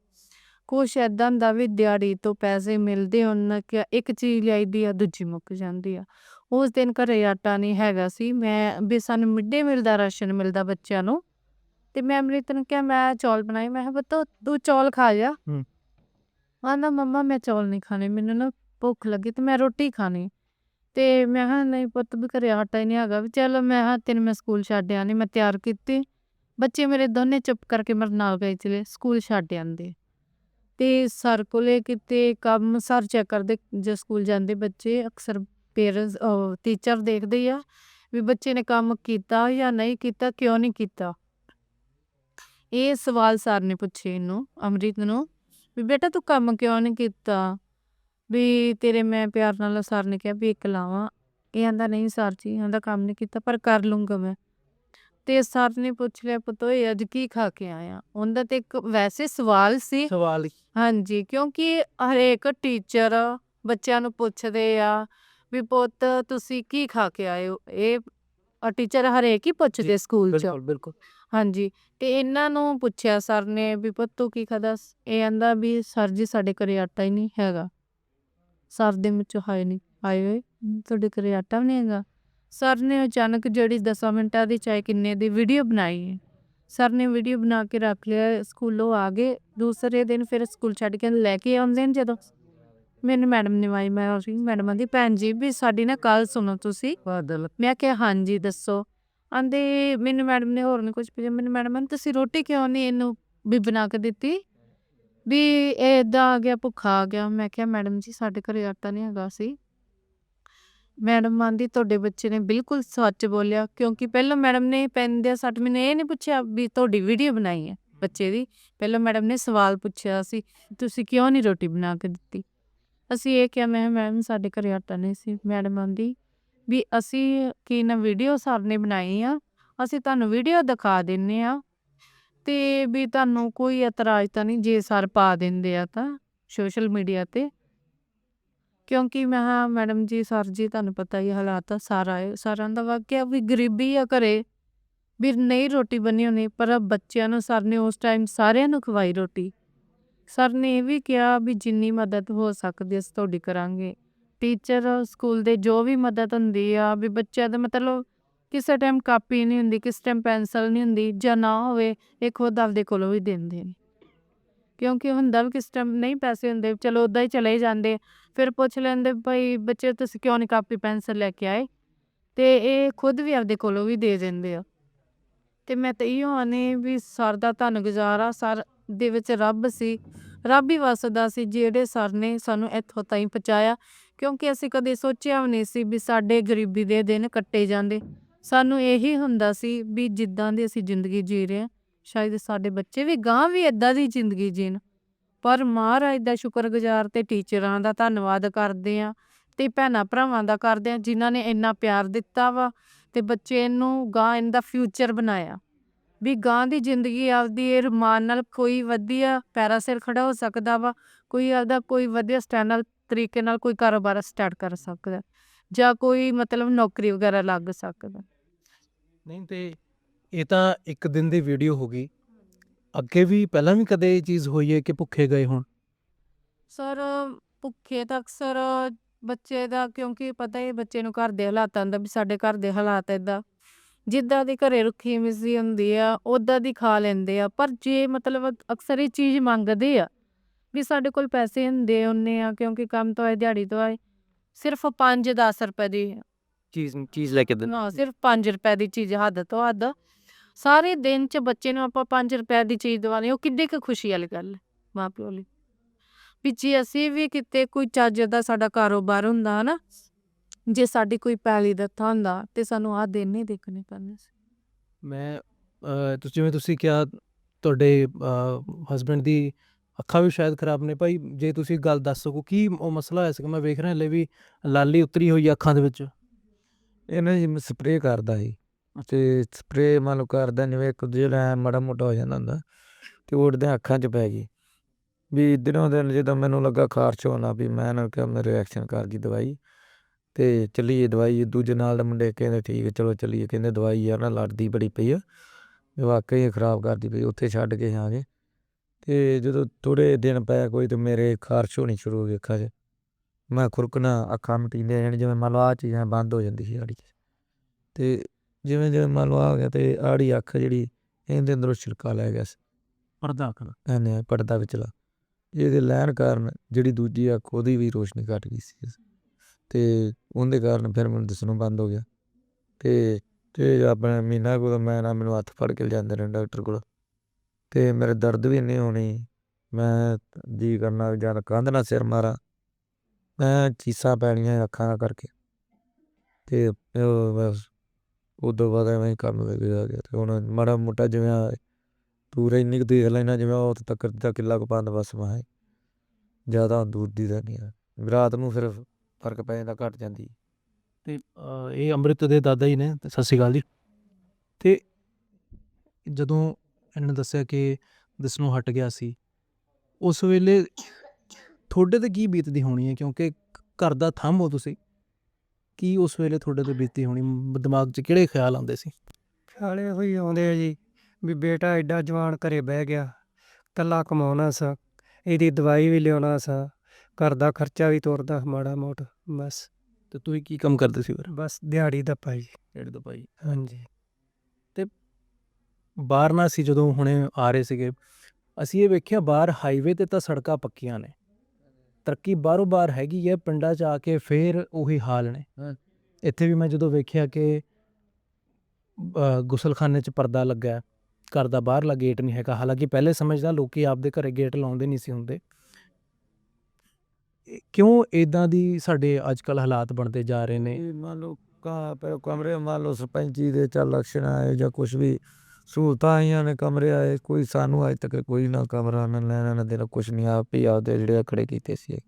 ਕੁਛ ਏਦਾਂ ਦਾ ਵੀ ਦਿਹਾੜੀ ਤੋਂ ਪੈਸੇ ਮਿਲਦੇ ਉਹਨਾਂ ਕਿ ਇੱਕ ਚੀਜ਼ ਲਿਆਈਦੀ ਆ ਦੂਜੀ ਮੁੱਕ ਜਾਂਦੀ ਆ। ਉਸ ਦਿਨ ਘਰੇ ਆਟਾ ਨਹੀਂ ਹੈਗਾ ਸੀ। ਮੈਂ ਵੀ ਸਾਨੂੰ ਮਿੱਡੇ ਮਿਲ ਦਾ ਰਾਸ਼ਨ ਮਿਲਦਾ ਬੱਚਿਆਂ ਨੂੰ। ਤੇ ਮੈਂ ਅੰਮ੍ਰਿਤ ਨੂੰ ਕਿਹਾ ਮੈਂ ਚੌਲ ਬਣਾਏ। ਮੈਂ ਕਿਹਾ ਪੁੱਤ ਤੂੰ ਚੌਲ ਖਾ ਜਾ। ਹੂੰ। ਆਂਦਾ ਮੰਮਾ ਮੈਂ ਚੌਲ ਨਹੀਂ ਖਾਣੇ। ਮੈਨੂੰ ਨਾ ਭੁੱਖ ਲੱਗੀ ਤੇ ਮੈਂ ਰੋਟੀ ਖਾਣੀ। ਤੇ ਮੈਂ ਕਿਹਾ ਨਹੀਂ ਪੁੱਤ ਵੀ ਘਰੇ ਆਟਾ ਹੀ ਨਹੀਂ ਹੈਗਾ। ਵੀ ਚਲੋ ਮੈਂ ਕਿਹਾ ਤੈਨੂੰ ਮੈਂ ਸਕੂਲ ਛੱਡ ਆਣੀ ਮੈਂ ਤਿਆਰ ਕੀਤੀ। ਬੱਚੇ ਮੇਰੇ ਦੋਨੇ ਚੁੱਪ ਕਰਕੇ ਮੇਰੇ ਨਾਲ ਗਏ ਚਲੇ। ਸਕੂਲ ਛੱਡ ਆਂਦੇ ਤੇ ਸਰ ਕੋਲੇ ਕਿਤੇ ਕੰਮ ਸਰ ਚੈੱਕ ਕਰਦੇ, ਜੇ ਸਕੂਲ ਜਾਂਦੇ ਬੱਚੇ, ਅਕਸਰ ਪੇਰੈਂਟਸ ਟੀਚਰ ਦੇਖਦੇ ਆ ਵੀ ਬੱਚੇ ਨੇ ਕੰਮ ਕੀਤਾ ਜਾਂ ਨਹੀਂ ਕੀਤਾ, ਕਿਉਂ ਨਹੀਂ ਕੀਤਾ। ਇਹ ਸਵਾਲ ਸਰ ਨੇ ਪੁੱਛੇ ਇਹਨੂੰ, ਅਮਰੀਤ ਨੂੰ, ਵੀ ਬੇਟਾ ਤੂੰ ਕੰਮ ਕਿਉਂ ਨਹੀਂ ਕੀਤਾ? ਵੀ ਤੇਰੇ ਮੈਂ ਪਿਆਰ ਨਾਲ ਸਰ ਨੇ ਕਿਹਾ ਵੀ ਇੱਕ ਲਾਵਾਂ। ਇਹ ਆਂਦਾ, ਨਹੀਂ ਸਰ ਜੀ, ਆਂਦਾ ਕੰਮ ਨਹੀਂ ਕੀਤਾ, ਪਰ ਕਰ ਲੂੰਗਾ ਮੈਂ। ਤੇ ਸਰ ਨੇ ਪੁੱਛ ਲਿਆ, ਪੁੱਤ ਓਏ ਅੱਜ ਕੀ ਖਾ ਕੇ ਆਇਆ? ਉਹਦਾ ਤੇ ਇੱਕ ਵੈਸੇ ਸਵਾਲ ਸੀ। ਸਵਾਲ ਹਾਂਜੀ ਕਿਉਂਕਿ ਹਰੇਕ ਟੀਚਰ ਬੱਚਿਆਂ ਨੂੰ ਪੁੱਛਦੇ ਆ ਵੀ ਪੁੱਤ ਤੁਸੀਂ ਕੀ ਖਾ ਕੇ ਆਏ ਹੋ? ਇਹ ਟੀਚਰ ਹਰੇਕ ਹੀ ਪੁੱਛਦੇ ਸਕੂਲ 'ਚ। ਬਿਲਕੁਲ ਬਿਲਕੁਲ। ਹਾਂਜੀ ਤੇ ਇਹਨਾਂ ਨੂੰ ਪੁੱਛਿਆ ਸਰ ਨੇ ਵੀ ਪੁੱਤ ਤੂੰ ਕੀ ਖਾਦਾ ਇਹ ਆਂਦਾ ਵੀ ਸਰ ਜੀ ਸਾਡੇ ਘਰੇ ਆਟਾ ਹੀ ਨਹੀਂ ਹੈਗਾ। ਸਰ ਦੇ ਵਿੱਚ ਹਾਏ ਨਹੀਂ ਆਏ ਹੋਏ ਤੁਹਾਡੇ ਘਰੇ ਆਟਾ ਵੀ ਨਹੀਂ ਹੈਗਾ। ਸਰ ਨੇ ਅਚਾਨਕ ਜਿਹੜੀ 10 ਮਿੰਟਾਂ ਦੀ ਚਾਹੇ ਕਿੰਨੇ ਦੀ ਵੀਡੀਓ ਬਣਾਈ ਹੈ। ਸਰ ਨੇ ਵੀਡੀਓ ਬਣਾ ਕੇ ਰੱਖ ਲਿਆ ਸਕੂਲੋਂ ਆ ਗਏ। ਦੂਸਰੇ ਦਿਨ ਫਿਰ ਸਕੂਲ ਛੱਡ ਕੇ ਲੈ ਕੇ ਆਉਂਦੇ ਨੇ ਜਦੋਂ। ਮੈਨੂੰ ਮੈਡਮ ਨੇ ਵਾਈ ਮੈਂ ਉਸੀ ਮੈਡਮ ਆਂਦੀ ਭੈਣ ਜੀ ਵੀ ਸਾਡੀ ਨਾ ਕੱਲ ਸੁਣੋ ਤੁਸੀਂ। ਬਾਦਲ। ਮੈਂ ਕਿਹਾ ਹਾਂਜੀ ਦੱਸੋ। ਆਂਦੇ ਮੈਨੂੰ ਮੈਡਮ ਨੇ ਹੋਰ ਨਹੀਂ ਕੁਝ ਪੁੱਛਿਆ। ਮੈਨੂੰ ਮੈਡਮ ਨੇ ਤੁਸੀਂ ਰੋਟੀ ਕਿਉਂ ਨਹੀਂ ਇਹਨੂੰ ਵੀ ਬਣਾ ਕੇ ਦਿੱਤੀ? ਵੀ ਇਹ ਏਦਾਂ ਆ ਗਿਆ ਭੁੱਖਾ ਆ ਗਿਆ। ਮੈਂ ਕਿਹਾ ਮੈਡਮ ਜੀ ਸਾਡੇ ਘਰੇ ਆਟਾ ਨਹੀਂ ਹੈਗਾ ਸੀ। ਮੈਡਮ ਆਂਦੀ, ਤੁਹਾਡੇ ਬੱਚੇ ਨੇ ਬਿਲਕੁਲ ਸੱਚ ਬੋਲਿਆ, ਕਿਉਂਕਿ ਪਹਿਲਾਂ ਮੈਡਮ ਨੇ ਪੈਨ ਸੱਟ ਮੈਨੂੰ ਇਹ ਨਹੀਂ ਪੁੱਛਿਆ ਵੀ ਤੁਹਾਡੀ ਵੀਡੀਓ ਬਣਾਈ ਹੈ ਬੱਚੇ ਦੀ। ਪਹਿਲਾਂ ਮੈਡਮ ਨੇ ਸਵਾਲ ਪੁੱਛਿਆ ਸੀ, ਤੁਸੀਂ ਕਿਉਂ ਨਹੀਂ ਰੋਟੀ ਬਣਾ ਕੇ ਦਿੱਤੀ? ਅਸੀਂ ਇਹ ਕਿਹਾ, ਮੈਂ ਮੈਮ, ਸਾਡੇ ਘਰੇ ਆਟਾ ਨਹੀਂ ਸੀ। ਮੈਡਮ ਆਂਦੀ, ਵੀ ਅਸੀਂ ਕੀ ਨਾ ਵੀਡੀਓ ਸਰ ਨੇ ਬਣਾਈ ਆ, ਅਸੀਂ ਤੁਹਾਨੂੰ ਵੀਡੀਓ ਦਿਖਾ ਦਿੰਨੇ ਆ, ਤੇ ਵੀ ਤੁਹਾਨੂੰ ਕੋਈ ਇਤਰਾਜ਼ ਤਾਂ ਨਹੀਂ ਜੇ ਸਰ ਪਾ ਦਿੰਦੇ ਆ ਤਾਂ ਸੋਸ਼ਲ ਮੀਡੀਆ ਤੇ। ਕਿਉਂਕਿ ਮੈਂ ਕਿਹਾ, ਮੈਡਮ ਜੀ, ਸਰ ਜੀ, ਤੁਹਾਨੂੰ ਪਤਾ ਹੀ ਹਾਲਾਤ ਆ ਸਾਰਾ ਹੈ ਸਾਰਿਆਂ ਦਾ ਵਾਕਿਆ ਵੀ ਗਰੀਬੀ ਆ ਘਰੇ। ਵੀ ਨਹੀਂ ਰੋਟੀ ਬਣੀ ਹੋਣੀ, ਪਰ ਬੱਚਿਆਂ ਨੂੰ, ਸਰ ਨੇ ਉਸ ਟਾਈਮ ਸਾਰਿਆਂ ਨੂੰ ਖਵਾਈ ਰੋਟੀ। ਸਰ ਨੇ ਇਹ ਵੀ ਕਿਹਾ ਵੀ ਜਿੰਨੀ ਮਦਦ ਹੋ ਸਕਦੀ ਅਸੀਂ ਤੁਹਾਡੀ ਕਰਾਂਗੇ। ਟੀਚਰ ਸਕੂਲ ਦੇ ਜੋ ਵੀ ਮਦਦ ਹੁੰਦੀ ਆ, ਵੀ ਬੱਚਿਆਂ ਦਾ ਮਤਲਬ ਕਿਸੇ ਟਾਈਮ ਕਾਪੀ ਨਹੀਂ ਹੁੰਦੀ, ਕਿਸੇ ਟਾਈਮ ਪੈਨਸਲ ਨਹੀਂ ਹੁੰਦੀ, ਜਾਂ ਨਾ ਹੋਵੇ, ਇਹ ਖੁਦ ਆਪਦੇ ਕੋਲੋਂ ਵੀ ਦਿੰਦੇ ਨੇ। ਕਿਉਂਕਿ ਹੁੰਦਾ ਵੀ ਕਿਸ ਟਾਈਮ ਨਹੀਂ ਪੈਸੇ ਹੁੰਦੇ, ਚਲੋ ਉਦਾਂ ਹੀ ਚਲੇ ਜਾਂਦੇ। ਫਿਰ ਪੁੱਛ ਲੈਂਦੇ ਭਾਈ ਬੱਚੇ ਤੁਸੀਂ ਕਿਉਂ ਨਹੀਂ ਕਾਪੀ, ਪੈਨਸਲ ਲੈ ਕੇ ਆਏ? ਤੇ ਇਹ ਖੁਦ ਵੀ ਆਪਦੇ ਕੋਲੋਂ ਵੀ ਦੇ ਦਿੰਦੇ ਆ। ਤੇ ਮੈਂ ਤਾਂ ਇਹੋ ਆਨੇ ਵੀ ਸਰ ਦਾ ਧੰਨਗੁਜ਼ਾਰ ਆ, ਸਰ ਦੇ ਵਿੱਚ ਰੱਬ ਸੀ। ਰੱਬ ਹੀ ਵਸਦਾ ਸੀ, ਜਿਹੜੇ ਸਰ ਨੇ ਸਾਨੂੰ ਇੱਥੋਂ ਤਾਈਂ ਪਹੁੰਚਾਇਆ। ਕਿਉਂਕਿ ਅਸੀਂ ਕਦੇ ਸੋਚਿਆ ਵੀ ਨਹੀਂ ਸੀ ਵੀ ਸਾਡੇ ਗਰੀਬੀ ਦੇ ਦਿਨ ਕੱਟੇ ਜਾਂਦੇ। ਸਾਨੂੰ ਇਹੀ ਹੁੰਦਾ ਸੀ ਵੀ ਜਿੱਦਾਂ ਦੀ ਅਸੀਂ ਜ਼ਿੰਦਗੀ ਜੀ ਰਹੇ ਹਾਂ ਸ਼ਾਇਦ ਸਾਡੇ ਬੱਚੇ ਵੀ ਗਾਂ ਵੀ ਇਦਾਂ ਦੀ ਜ਼ਿੰਦਗੀ ਜੀਣ। ਪਰ ਮਹਾਰਾਜ ਦਾ ਸ਼ੁਕਰਗੁਜ਼ਾਰ ਤੇ ਟੀਚਰਾਂ ਦਾ ਧੰਨਵਾਦ ਕਰਦੇ ਆ ਤੇ ਭੈਣਾਂ ਭਰਾਵਾਂ ਦਾ ਕਰਦੇ ਆ, ਜਿਨ੍ਹਾਂ ਨੇ ਇੰਨਾ ਪਿਆਰ ਦਿੱਤਾ ਵਾ ਤੇ ਬੱਚੇ ਨੂੰ ਗਾਂ ਇਹਦਾ ਫਿਊਚਰ ਬਣਾਇਆ। ਵੀ ਗਾਂ ਦੀ ਜ਼ਿੰਦਗੀ ਆਪਦੀ ਇਹ ਰਮਾਨ ਨਾਲ ਕੋਈ ਵਧੀਆ ਪੈਰਾ ਸਿਰ ਖੜਾ ਹੋ ਸਕਦਾ ਵਾ, ਕੋਈ ਆਪਦਾ ਕੋਈ ਵਧੀਆ ਸਟੈਂਡ ਤਰੀਕੇ ਨਾਲ ਕੋਈ ਕਾਰੋਬਾਰ ਸਟਾਰਟ ਕਰ ਸਕਦਾ, ਜਾਂ ਕੋਈ ਮਤਲਬ ਨੌਕਰੀ ਵਗੈਰਾ ਲੱਗ ਸਕਦਾ। ਨਹੀਂ ਤੇ ਇਹ ਤਾਂ ਇੱਕ ਦਿਨ ਦੀ ਵੀਡੀਓ ਹੋ ਗਈ। ਅੱਗੇ ਵੀ ਪਹਿਲਾਂ ਵੀ ਕਦੇ ਇਹ ਚੀਜ਼ ਹੋਈ ਹੈ ਕਿ ਭੁੱਖੇ ਗਏ ਹੋਣ? ਸਰ ਭੁੱਖੇ ਤਾਂ ਅਕਸਰ ਬੱਚੇ ਦਾ ਕਿਉਂਕਿ ਪਤਾ ਹੀ ਹੈ ਬੱਚੇ ਨੂੰ ਘਰ ਦੇ ਹਾਲਾਤਾਂ ਦਾ ਵੀ ਸਾਡੇ ਘਰ ਦੇ ਹਾਲਾਤ ਏਦਾਂ। ਜਿੱਦਾਂ ਦੀ ਘਰੇ ਰੁੱਖੀ ਮਿੱਸੀ ਹੁੰਦੀ ਆ ਉਦਾਂ ਦੀ ਖਾ ਲੈਂਦੇ ਆ। ਪਰ ਜੇ ਮਤਲਬ ਅਕਸਰ ਇਹ ਚੀਜ਼ ਮੰਗਦੇ ਆ ਵੀ ਸਾਡੇ ਕੋਲ ਪੈਸੇ ਹੁੰਦੇ ਉਹਨੇ ਆ ਕਿਉਂਕਿ ਕੰਮ ਤੋਂ ਆਏ ਦਿਹਾੜੀ ਤੋਂ ਆਏ ਸਿਰਫ 5-10 ਰੁਪਏ ਦੀ ਚੀਜ਼ ਚੀਜ਼ ਲੈ ਕੇ ਦੇ ਨਾ ਸਿਰਫ 5 ਰੁਪਏ ਦੀ ਚੀਜ਼ ਹੱਦ ਤੋਂ ਹੱਦ ਸਾਰੇ ਦਿਨ ਚ ਬੱਚੇ ਨੂੰ ਆਪਾਂ 5 ਰੁਪਏ ਦੀ ਚੀਜ਼ ਦਵਾਣੀ ਉਹ ਕਿੱਡੀ ਕੁ ਖੁਸ਼ੀ ਵਾਲੀ ਗੱਲ ਹੈ ਮਾਂ ਪਿਓ ਲਈ। ਵੀ ਜੇ ਅਸੀਂ ਵੀ ਕਿਤੇ ਕੋਈ ਚੱਜ ਦਾ ਸਾਡਾ ਕਾਰੋਬਾਰ ਹੁੰਦਾ ਨਾ ਜੇ ਸਾਡੀ ਕੋਈ ਪੈਲੀ ਦਿੱਤਾ ਹੁੰਦਾ ਤੇ ਸਾਨੂੰ ਆਹ ਦਿਨ ਨਹੀਂ ਦੇਖਣੇ ਪੈਣੇ ਸੀ। ਮੈਂ ਅਹ, ਤੁਸੀਂ ਜਿਵੇਂ ਤੁਸੀਂ ਕਿਹਾ ਤੁਹਾਡੇ ਹਸਬੰਡ ਦੀ ਅੱਖਾਂ ਵੀ ਸ਼ਾਇਦ ਖਰਾਬ ਨੇ ਭਾਈ ਜੇ ਤੁਸੀਂ ਗੱਲ ਦੱਸ ਸਕੋ ਕੀ ਉਹ ਮਸਲਾ ਹੋਇਆ ਸੀਗਾ ਮੈਂ ਵੇਖ ਰਿਹਾ ਹਲੇ ਵੀ ਲਾਲੀ ਉਤਰੀ ਹੋਈ ਆ ਅੱਖਾਂ ਦੇ ਵਿੱਚ? ਇਹ ਨਾ ਜੀ ਸਪਰੇਅ ਕਰਦਾ ਸੀ। ਤੇ ਸਪਰੇਅ ਮੰਨ ਲਓ ਕਰਦਾ, ਜਿਵੇਂ ਇੱਕ ਜਿਹੜਾ ਮਾੜਾ ਮੋਟਾ ਹੋ ਜਾਂਦਾ ਹੁੰਦਾ, ਤੇ ਉੜਦੇ ਅੱਖਾਂ 'ਚ ਪੈ ਗਈ। ਵੀ ਦਿਨੋਂ ਦਿਨ ਜਦੋਂ ਮੈਨੂੰ ਲੱਗਾ ਖਾਰਸ਼ ਹੋਣਾ ਵੀ ਮੈਂ ਨਾ ਕਿਹਾ ਮੈਂ ਰਿਐਕਸ਼ਨ ਕਰ ਗਈ ਦਵਾਈ ਤੇ ਚੱਲੀਏ ਦਵਾਈ, ਦੂਜੇ ਨਾਲ ਦੇ ਮੁੰਡੇ ਕਹਿੰਦੇ ਠੀਕ ਹੈ, ਚਲੋ ਚੱਲੀਏ, ਕਹਿੰਦੇ ਦਵਾਈ ਯਾਰ ਨਾ ਲੜਦੀ ਬੜੀ ਪਈ ਆ ਇਹ ਵਾਕਈ ਇਹ ਖਰਾਬ ਕਰਦੀ ਪਈ, ਉੱਥੇ ਛੱਡ ਕੇ ਆ ਗਏ ਤੇ ਜਦੋਂ ਥੋੜੇ ਦਿਨ ਪਏ ਕੋਈ ਤੇ ਮੇਰੇ ਖਾਰਸ਼ ਹੋਣੀ ਸ਼ੁਰੂ ਹੋ ਗਈ ਅੱਖਾਂ 'ਚ। ਮੈਂ ਖੁਰਕਣਾ, ਅੱਖਾਂ ਮਟੀਂਦੇ ਜਾਣੀ ਜਿਵੇਂ ਮੰਨ ਲਓ ਆਹ ਚੀਜ਼ਾਂ ਬੰਦ ਹੋ ਜਾਂਦੀ ਸੀ ਆੜੀ 'ਚ। ਤੇ ਜਿਵੇਂ ਜਿਵੇਂ ਮੰਨ ਲਓ ਆ ਗਿਆ ਤੇ ਆੜੀ ਅੱਖ ਜਿਹੜੀ ਇਹਦੇ ਅੰਦਰੋਂ ਛਿਲਕਾ ਲੈ ਗਿਆ ਸੀ। ਪਰਦਾ ਦਾ। ਐਨੇ ਪਰਦਾ ਵਿਚਲਾ ਜਿਹਦੇ ਲੈਣ ਕਾਰਨ ਜਿਹੜੀ ਦੂਜੀ ਅੱਖ ਉਹਦੀ ਵੀ ਰੋਸ਼ਨੀ ਘਟ ਗਈ ਸੀ। ਤੇ ਉਹਦੇ ਕਾਰਨ ਫਿਰ ਮੈਨੂੰ ਦਿਸਣੋਂ ਬੰਦ ਹੋ ਗਿਆ। ਤੇ ਤੇ ਆਪਣਾ ਮਹੀਨਾ ਕੋਲ ਮੈਂ ਨਾ ਮੈਨੂੰ ਹੱਥ ਫੜ ਕੇ ਲਿਜਾਂਦੇ ਰਹੇ ਡਾਕਟਰ ਕੋਲ। ਤੇ ਮੇਰੇ ਦਰਦ ਵੀ ਨਹੀਂ ਹੋਣੀ ਮੈਂ ਜੀ ਕਰਨਾ ਜਦ ਕੰਧ ਨਾਲ ਸਿਰ ਮਾਰਾਂ ਮੈਂ ਚੀਸਾਂ ਪੈਣੀਆਂ ਅੱਖਾਂ ਕਰਕੇ। ਤੇ ਉਦੋਂ ਬਾਅਦ ਐਵੇਂ ਹੀ ਕੰਮ ਵਿਗੜ ਗਿਆ ਤੇ ਹੁਣ ਮਾੜਾ ਮੋਟਾ ਜਿਵੇਂ ਆ ਪੂਰੇ ਇੰਨੀ ਕੁ ਦੇਖ ਲੈਣਾ ਜਿਵੇਂ ਉਹ ਤੱਕ ਦਾ ਕਿੱਲਾ ਕੁ ਪੰਦ ਬਸ ਮੈਂ ਜ਼ਿਆਦਾ ਦੂਰ ਦੀ ਤਾਂ ਨਹੀਂ ਆ। ਰਾਤ ਨੂੰ ਫਿਰ ਫ਼ਰਕ ਪੈ ਜਾਂਦਾ ਘਟ ਜਾਂਦੀ। ਤੇ ਅਹ, ਇਹ ਅੰਮ੍ਰਿਤ ਦੇ ਦਾਦਾ ਹੀ ਨੇ ਤੇ ਸਤਿ ਸ਼੍ਰੀ ਅਕਾਲ ਜੀ। ਤੇ ਜਦੋਂ ਇਹਨਾਂ ਨੇ ਦੱਸਿਆ ਕਿ ਦਿਸਣੋਂ ਹਟ ਗਿਆ ਸੀ ਉਸ ਵੇਲੇ ਤੁਹਾਡੇ ਤੇ ਕੀ ਬੀਤਦੀ ਹੋਣੀ ਹੈ? ਕਿਉਂਕਿ ਘਰ ਦਾ ਥੰਮ ਹੋ ਤੁਸੀਂ। ਕੀ ਉਸ ਵੇਲੇ ਤੁਹਾਡੇ ਤੇ ਬੀਤੀ ਹੋਣੀ? ਦਿਮਾਗ 'ਚ ਕਿਹੜੇ ਖਿਆਲ ਆਉਂਦੇ ਸੀ? ਖਿਆਲੇ ਹੋਈ ਆਉਂਦੇ ਆ ਜੀ ਵੀ ਬੇਟਾ ਐਡਾ ਜਵਾਨ ਘਰੇ ਬਹਿ ਗਿਆ ਕੱਲਾ ਕਮਾਉਣਾ ਸਾ ਇਹਦੀ ਦਵਾਈ ਵੀ ਲਿਆਉਣਾ ਸਾ ਘਰ ਦਾ ਖਰਚਾ ਵੀ ਤੋਰਦਾ ਮਾੜਾ ਮੋਟ ਬਸ। ਤੇ ਤੁਸੀਂ ਕੀ ਕੰਮ ਕਰਦੇ ਸੀ ਫਿਰ? ਬਸ ਦਿਹਾੜੀ ਦਾ ਪਾਈ ਡੇਢ ਤੋਂ ਭਾਈ। ਹਾਂਜੀ। ਬਾਹਰ ਨਾ ਸੀ ਜਦੋਂ ਹੁਣੇ ਆ ਰਹੇ ਸੀਗੇ ਅਸੀਂ ਇਹ ਵੇਖਿਆ ਬਾਹਰ ਹਾਈਵੇ ਤੇ ਤਾਂ ਸੜਕਾਂ ਪੱਕੀਆਂ ਨੇ। ਤਰੱਕੀ ਬਾਹਰੋਂ ਬਾਹਰ ਹੈਗੀ ਹੈ ਪਿੰਡਾਂ 'ਚ ਆ ਕੇ ਫੇਰ ਉਹੀ ਹਾਲ ਨੇ। ਇੱਥੇ ਵੀ ਮੈਂ ਜਦੋਂ ਵੇਖਿਆ ਕਿ ਗੁਸਲਖਾਨੇ 'ਚ ਪਰਦਾ ਲੱਗਾ ਘਰ ਦਾ ਬਾਹਰਲਾ ਗੇਟ ਨਹੀਂ ਹੈਗਾ। ਹਾਲਾਂਕਿ ਪਹਿਲੇ ਸਮਝਦਾ ਲੋਕੀ ਆਪਦੇ ਘਰੇ ਗੇਟ ਲਾਉਂਦੇ ਨਹੀਂ ਸੀ ਹੁੰਦੇ। ਕਿਉਂ ਇਦਾਂ ਦੀ ਸਾਡੇ ਅੱਜ ਕੱਲ ਹਾਲਾਤ ਬਣਦੇ ਜਾ ਰਹੇ ਨੇ? ਮੰਨ ਲਓ ਕਾ ਪਏ ਕਮਰੇ ਮੰਨ ਲਓ ਸਰਪੰਚੀ ਦੇ ਚੱਲ ਲਕਸ਼ਣ ਆਏ ਜਾਂ ਕੁਝ ਵੀ ਸਹੂਲਤਾਂ ਆਈਆਂ ਨੇ ਕਮਰੇ ਆਏ ਕੋਈ ਸਾਨੂੰ ਅਜੇ ਤੱਕ ਕੋਈ ਨਾ ਕਮਰਾ ਨਾ ਲੈਣਾ ਨਾ ਦੇਣਾ ਕੁਝ ਨਹੀਂ ਆਪ ਹੀ ਆਪਦੇ ਜਿਹੜੇ ਖੜੇ ਕੀਤੇ ਸੀ।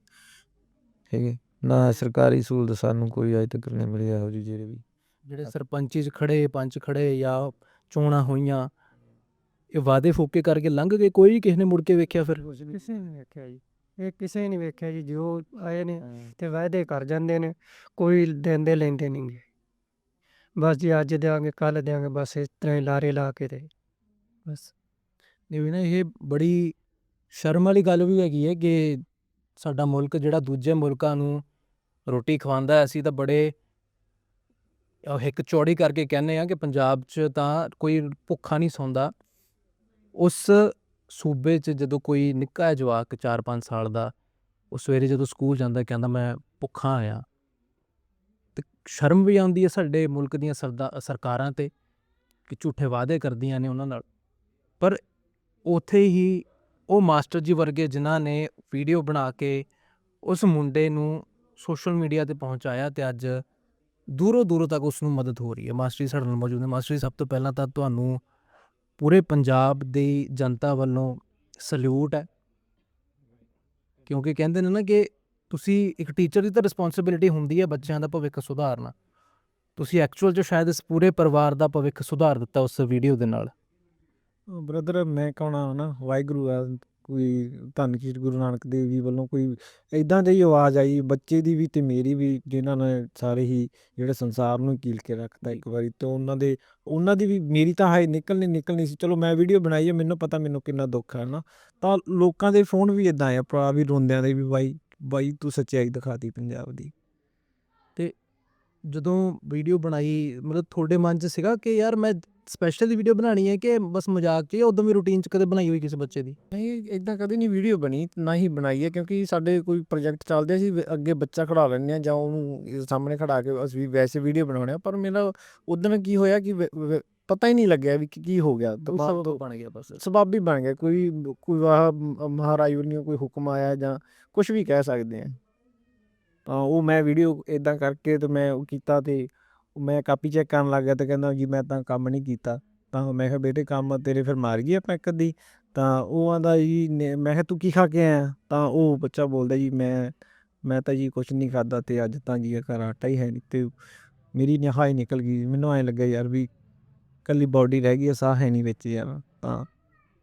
ਠੀਕ ਹੈ ਨਾ ਸਰਕਾਰੀ ਸਹੂਲਤ ਸਾਨੂੰ ਕੋਈ ਅਜੇ ਤੱਕ ਨਹੀਂ ਮਿਲੀ ਇਹੋ ਜਿਹੀ ਜਿਹੜੇ ਵੀ। ਜਿਹੜੇ ਸਰਪੰਚੀ 'ਚ ਖੜੇ ਪੰਚ ਖੜੇ ਜਾਂ ਚੋਣਾਂ ਹੋਈਆਂ ਇਹ ਵਾਅਦੇ ਫੋਕੇ ਕਰਕੇ ਲੰਘ ਗਏ? ਕੋਈ ਕਿਸੇ ਨੇ ਮੁੜ ਕੇ ਵੇਖਿਆ ਫਿਰ? ਕਿਸੇ ਨੇ ਵੇਖਿਆ ਜੀ। ਇਹ ਕਿਸੇ ਨੇ ਵੇਖਿਆ ਜੀ ਜੋ ਆਏ ਨੇ ਤੇ ਵਾਅਦੇ ਕਰ ਜਾਂਦੇ ਨੇ ਕੋਈ ਦਿੰਦੇ ਲੈਂਦੇ ਨਹੀਂ ਗੇ। ਬਸ ਜੀ ਅੱਜ ਦਿਆਂਗੇ ਕੱਲ ਦਿਆਂਗੇ ਬਸ ਇਸ ਤਰ੍ਹਾਂ ਹੀ ਲਾਰੇ ਲਾ ਕੇ ਤੇ। ਬਸ। ਨਹੀਂ ਵੀ ਨਾ ਇਹ ਬੜੀ ਸ਼ਰਮ ਵਾਲੀ ਗੱਲ ਵੀ ਹੈਗੀ ਹੈ ਕਿ ਸਾਡਾ ਮੁਲਕ ਜਿਹੜਾ ਦੂਜੇ ਮੁਲਕਾਂ ਨੂੰ ਰੋਟੀ ਖਵਾਉਂਦਾ ਹੈ, ਅਸੀਂ ਤਾਂ ਬੜੇ ਅਹ ਹਿੱਕ ਚੌੜੀ ਕਰਕੇ ਕਹਿੰਦੇ ਆ ਕਿ ਪੰਜਾਬ 'ਚ ਤਾਂ ਕੋਈ ਭੁੱਖਾ ਨਹੀਂ ਸੌਂਦਾ। ਉਸ ਸੂਬੇ 'ਚ ਜਦੋਂ ਕੋਈ ਨਿੱਕਾ ਜਿਹਾ ਜਵਾਕ 4-5 ਸਾਲ ਦਾ ਉਹ ਸਵੇਰੇ ਜਦੋਂ ਸਕੂਲ ਜਾਂਦਾ ਕਹਿੰਦਾ ਮੈਂ ਭੁੱਖਾ ਆਇਆ। ਸ਼ਰਮ ਵੀ ਆਉਂਦੀ ਹੈ ਸਾਡੇ ਮੁਲਕ ਦੀਆਂ ਸਰਦਾ, ਸਰਕਾਰਾਂ ਤੇ ਕਿ ਝੂਠੇ ਵਾਅਦੇ ਕਰਦੀਆਂ ਨੇ ਉਹਨਾਂ ਨਾਲ। ਪਰ ਉਥੇ ਹੀ ਉਹ ਮਾਸਟਰ ਜੀ ਵਰਗੇ ਜਿਨ੍ਹਾਂ ਨੇ ਵੀਡੀਓ ਬਣਾ ਕੇ ਉਸ ਮੁੰਡੇ ਨੂੰ ਸੋਸ਼ਲ ਮੀਡੀਆ ਤੇ ਪਹੁੰਚਾਇਆ ਤੇ ਅੱਜ ਦੂਰੋਂ ਦੂਰੋਂ ਤੱਕ ਉਸ ਨੂੰ ਮਦਦ ਹੋ ਰਹੀ ਹੈ। ਮਾਸਟਰ ਜੀ ਸਾਡੇ ਨਾਲ ਮੌਜੂਦ ਨੇ। ਮਾਸਟਰ ਜੀ, ਸਭ ਤੋਂ ਪਹਿਲਾਂ ਤਾਂ ਤੁਹਾਨੂੰ ਪੂਰੇ ਪੰਜਾਬ ਦੀ ਜਨਤਾ ਵੱਲੋਂ ਸਲੂਟ ਹੈ। ਕਿਉਂਕਿ ਕਹਿੰਦੇ ਨੇ ਨਾ ਕਿ ਤੁਸੀਂ ਇੱਕ ਟੀਚਰ ਦੀ ਤਾਂ ਰਿਸਪੌਂਸਿਬਿਲਿਟੀ ਹੁੰਦੀ ਹੈ ਬੱਚਿਆਂ ਦਾ ਭਵਿੱਖ ਸੁਧਾਰਨਾ। ਤੁਸੀਂ ਐਕਚੁਅਲ 'ਚ ਸ਼ਾਇਦ ਇਸ ਪੂਰੇ ਪਰਿਵਾਰ ਦਾ ਭਵਿੱਖ ਸੁਧਾਰ ਦਿੱਤਾ ਉਸ ਵੀਡੀਓ ਦੇ ਨਾਲ। ਬ੍ਰਦਰ ਮੈਂ ਕਹਣਾ ਨਾ, ਵਾਹਿਗੁਰੂ ਆ, ਕੋਈ ਧੰਨ ਕੀ ਗੁਰੂ ਨਾਨਕ ਦੇਵ ਜੀ ਵੱਲੋਂ ਕੋਈ ਇਦਾਂ ਦੀ ਆਵਾਜ਼ ਆਈ, ਬੱਚੇ ਦੀ ਵੀ ਤੇ ਮੇਰੀ ਵੀ, ਜਿਨ੍ਹਾਂ ਨੇ ਸਾਰੇ ਹੀ ਜਿਹੜੇ ਸੰਸਾਰ ਨੂੰ ਕੀਲ ਕੇ ਰੱਖਤਾ ਇੱਕ ਵਾਰੀ ਤੇ ਉਹਨਾਂ ਦੇ, ਉਹਨਾਂ ਦੀ ਵੀ ਮੇਰੀ ਤਾਂ ਹਾਏ ਨਿਕਲਣੀ ਨਿਕਲਣੀ ਸੀ। ਚਲੋ ਮੈਂ ਵੀਡੀਓ ਬਣਾਈ ਹੈ, ਮੈਨੂੰ ਪਤਾ ਮੈਨੂੰ ਕਿੰਨਾ ਦੁੱਖ ਹੈ ਨਾ। ਤਾਂ ਲੋਕਾਂ ਦੇ ਫੋਨ ਵੀ ਇਦਾਂ ਆ, ਭਰਾ ਵੀ ਰੋਂਦਿਆਂ ਦੇ ਵੀ ਬਾਈ। ਬਾਈ ਤੂੰ ਸੱਚਾਈ ਦਿਖਾਤੀ ਪੰਜਾਬ ਦੀ। ਜਦੋਂ ਵੀਡੀਓ ਬਣਾਈ, ਮਤਲਬ ਤੁਹਾਡੇ ਮਨ 'ਚ ਸੀਗਾ ਕਿ ਯਾਰ ਮੈਂ ਸਪੈਸ਼ਲ ਵੀਡੀਓ ਬਣਾਣੀ ਹੈ ਕਿ ਬਸ ਮਜ਼ਾਕ 'ਚ ਉਦੋਂ ਵੀ ਰੂਟੀਨ 'ਚ ਕਦੇ ਬਣਾਈ ਹੋਈ ਕਿਸੇ ਬੱਚੇ ਦੀ? ਨਹੀਂ ਇਦਾਂ ਕਦੇ ਨਹੀਂ ਵੀਡੀਓ ਬਣੀ, ਨਾ ਹੀ ਬਣਾਈ ਹੈ, ਕਿਉਂਕਿ ਸਾਡੇ ਕੋਈ ਪ੍ਰੋਜੈਕਟ ਚੱਲਦੇ ਸੀ ਅੱਗੇ ਬੱਚਾ ਖੜਾ ਲੈਂਦੇ ਆ ਜਾਂ ਉਹਨੂੰ ਸਾਹਮਣੇ ਖੜਾ ਕੇ ਅਸੀਂ ਵੀ ਵੈਸੇ ਵੀਡੀਓ ਬਣਾਉਣੇ ਆ, ਪਰ ਮੇਰਾ ਉਦੋਂ ਕੀ ਹੋਇਆ ਕਿ ਪਤਾ ਹੀ ਨਹੀਂ ਲੱਗਿਆ ਵੀ ਕੀ ਕੀ ਹੋ ਗਿਆ। ਬਾਅਦ ਤੋਂ ਬਣ ਗਿਆ ਬਸ। ਸਬੱਬ ਹੀ ਬਣ ਗਿਆ। ਕੋਈ ਕੋਈ ਵਾਹ ਮ- ਮਹਾਰਾਜ ਵੱਲੋਂ ਕੋਈ ਹੁਕਮ ਆਇਆ ਜਾਂ ਕੁਝ ਵੀ ਕਹਿ ਸਕਦੇ ਆ। ਤਾਂ ਉਹ ਮੈਂ ਵੀਡੀਓ ਇਦਾਂ ਕਰਕੇ ਤੇ ਮੈਂ ਉਹ ਕੀਤਾ ਤੇ ਮੈਂ ਕਾਪੀ ਚੈੱਕ ਕਰਨ ਲੱਗ ਗਿਆ ਤੇ ਕਹਿੰਦਾ ਜੀ ਮੈਂ ਤਾਂ ਕੰਮ ਨਹੀਂ ਕੀਤਾ। ਤਾਂ ਮੈਂ ਕਿਹਾ ਬੇਟੇ ਕੰਮ ਤੇਰੇ ਫਿਰ ਮਾਰ ਗਈ ਆਪਾਂ ਇੱਕ ਅੱਧੀ। ਤਾਂ ਉਹ ਆਂਦਾ ਜੀ ਨੇ- ਮੈਂ ਕਿਹਾ ਤੂੰ ਕੀ ਖਾ ਕੇ ਆਇਆ? ਤਾਂ ਉਹ ਬੱਚਾ ਬੋਲਦਾ ਜੀ ਮੈਂ ਮੈਂ ਤਾਂ ਜੀ ਕੁਝ ਨਹੀਂ ਖਾਦਾ ਤੇ ਅੱਜ ਤਾਂ ਜੀ ਘਰ ਆਟਾ ਹੀ ਹੈ ਨਹੀਂ ਤੇ ਮੇਰੀ ਨਿਹਾਈ ਨਿਕਲ ਗਈ। ਮੈਨੂੰ ਐਂ ਲੱਗਾ ਯਾਰ ਵੀ ਕੱਲੀ ਬਾਡੀ ਰਹਿ ਗਈ ਆ, ਸਾਹ ਹੈ ਨਹੀਂ ਵਿੱਚ ਯਾਰ ਤਾਂ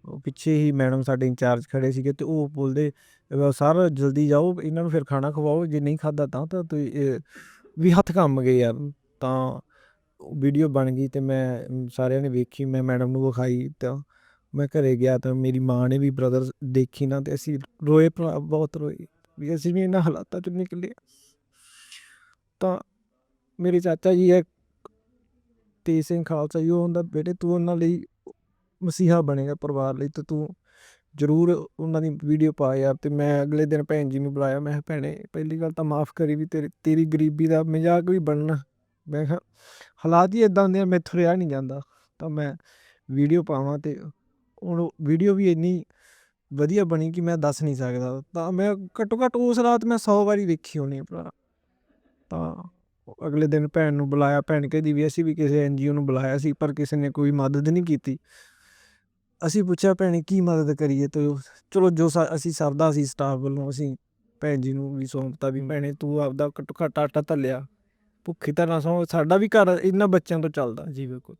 ਉਹ ਪਿੱਛੇ ਹੀ ਮੈਡਮ ਸਾਡੇ ਇੰਚਾਰਜ ਖੜੇ ਸੀਗੇ ਤੇ ਉਹ ਬੋਲਦੇ ਸਰ ਜਲਦੀ ਜਾਓ ਇਹਨਾਂ ਨੂੰ ਫਿਰ ਖਾਣਾ ਖਵਾਓ ਜੇ ਨਹੀਂ ਖਾਦਾ ਤਾਂ ਤਾਂ ਤੁਸੀਂ ਵੀ ਹੱਥ ਕੰਮ ਗਏ ਯਾਰ। ਤਾਂ ਵੀਡੀਓ ਬਣ ਗਈ ਤੇ ਮੈਂ ਸਾਰਿਆਂ ਨੇ ਵੇਖੀ ਮੈਂ ਮੈਡਮ ਨੂੰ ਵਿਖਾਈ ਤਾਂ ਮੈਂ ਘਰੇ ਗਿਆ ਤਾਂ ਮੇਰੀ ਮਾਂ ਨੇ ਵੀ ਬ੍ਰਦਰ ਦੇਖੀ ਨਾ ਤੇ ਅਸੀਂ ਰੋਏ ਭਰਾ ਬਹੁਤ ਰੋਏ ਵੀ ਅਸੀਂ ਵੀ ਇਹਨਾਂ ਹਾਲਾਤਾਂ ਚੋਂ ਨਿਕਲੇ ਤਾਂ ਮੇਰੇ ਚਾਚਾ ਜੀ ਹੈ ਤੇਜ ਸਿੰਘ ਖਾਲਸਾ ਜੀ ਉਹ ਹੁੰਦਾ, ਬੇਟੇ ਤੂੰ ਉਹਨਾਂ ਲਈ ਮਸੀਹਾ ਬਣੇਗਾ ਪਰਿਵਾਰ ਲਈ ਤੇ ਤੂੰ ਜ਼ਰੂਰ ਉਹਨਾਂ ਦੀ ਵੀਡੀਓ ਪਾ ਯਾਰ ਤੇ ਮੈਂ ਅਗਲੇ ਦਿਨ ਭੈਣ ਜੀ ਨੂੰ ਬੁਲਾਇਆ, ਮੈਂ ਕਿਹਾ ਭੈਣੇ ਪਹਿਲੀ ਗੱਲ ਤਾਂ ਮਾਫ ਕਰੀ ਵੀ ਤੇਰੀ ਤੇਰੀ ਗਰੀਬੀ ਦਾ ਮਜ਼ਾਕ ਵੀ ਬਣਨਾ। ਮੈਂ ਕਿਹਾ ਹਾਲਾਤ ਹੀ ਇਦਾਂ ਹੁੰਦੇ ਆ, ਮੈਥੋਂ ਰਿਹਾ ਨਹੀਂ ਜਾਂਦਾ ਤਾਂ ਮੈਂ ਵੀਡੀਓ ਪਾਵਾਂ ਤੇ ਹੁਣ ਵੀਡੀਓ ਵੀ ਇੰਨੀ ਵਧੀਆ ਬਣੀ ਕਿ ਮੈਂ ਦੱਸ ਨਹੀਂ ਸਕਦਾ। ਤਾਂ ਮੈਂ ਘੱਟੋ ਘੱਟ ਉਸ ਰਾਤ ਮੈਂ 100 ਵਾਰੀ ਵੇਖੀ ਹੋਣੀ ਭਰਾ। ਤਾਂ ਅਗਲੇ ਦਿਨ ਭੈਣ ਨੂੰ ਬੁਲਾਇਆ ਭੈਣ ਕਹਿੰਦੀ ਵੀ ਅਸੀਂ ਵੀ ਕਿਸੇ ਐਨਜੀਓ ਨੂੰ ਬੁਲਾਇਆ ਸੀ ਪਰ ਕਿਸੇ ਨੇ ਕੋਈ ਮਦਦ ਨਹੀਂ ਕੀਤੀ। ਅਸੀਂ ਪੁੱਛਿਆ ਭੈਣੇ ਕੀ ਮਦਦ ਕਰੀਏ? ਤੇ ਚਲੋ ਜੋ ਅਸੀਂ ਸਰਦਾ ਸੀ ਸਟਾਫ ਵੱਲੋਂ ਅਸੀਂ ਭੈਣ ਜੀ ਨੂੰ ਵੀ ਸੌਂਪਤਾ ਵੀ ਭੈਣੇ ਤੂੰ ਆਪਦਾ ਘੱਟੋ ਘੱਟ ਆਟਾ ਧੱਲਿਆ ਭੁੱਖੀ ਤਾਂ ਨਾ ਸੌਂ ਸਾਡਾ ਵੀ ਘਰ ਇਹਨਾਂ ਬੱਚਿਆਂ ਤੋਂ ਚੱਲਦਾ ਜੀ ਬਿਲਕੁਲ।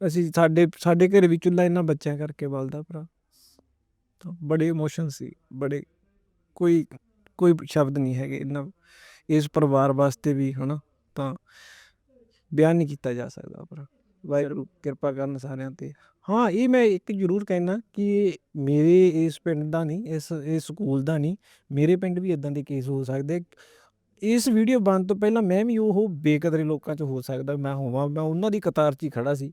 ਅਸੀਂ ਸਾਡੇ ਸਾਡੇ ਘਰੇ ਵੀ ਚੁੱਲ੍ਹਾ ਇਹਨਾਂ ਬੱਚਿਆਂ ਕਰਕੇ ਬਲਦਾ ਭਰਾ। ਤਾਂ ਬੜੇ ਇਮੋਸ਼ਨ ਸੀ ਬੜੇ ਕੋਈ ਕੋਈ ਸ਼ਬਦ ਨਹੀਂ ਹੈਗੇ ਇਹਨਾਂ ਇਸ ਪਰਿਵਾਰ ਵਾਸਤੇ ਵੀ ਹਨਾ? ਤਾਂ ਬਿਆਨ ਨਹੀਂ ਕੀਤਾ ਜਾ ਸਕਦਾ ਪਰ ਵਾਹਿਗੁਰੂ ਕਿਰਪਾ ਕਰਨ ਸਾਰਿਆਂ ਤੇ। ਹਾਂ ਇਹ ਮੈਂ ਇੱਕ ਜ਼ਰੂਰ ਕਹਿਣਾ ਕਿ ਮੇਰੇ ਇਸ ਪਿੰਡ ਦਾ ਨਹੀਂ ਇਸ ਇਸ ਸਕੂਲ ਦਾ ਨਹੀਂ ਮੇਰੇ ਪਿੰਡ ਵੀ ਇਦਾਂ ਦੇ ਕੇਸ ਹੋ ਸਕਦੇ। ਇਸ ਵੀਡੀਓ ਬਣਨ ਤੋਂ ਪਹਿਲਾਂ ਮੈਂ ਵੀ ਉਹ ਬੇਕਦਰੇ ਲੋਕਾਂ 'ਚ ਹੋ ਸਕਦਾ ਮੈਂ ਹੋਵਾਂ ਮੈਂ ਉਹਨਾਂ ਦੀ ਕਤਾਰ 'ਚ ਹੀ ਖੜਾ ਸੀ।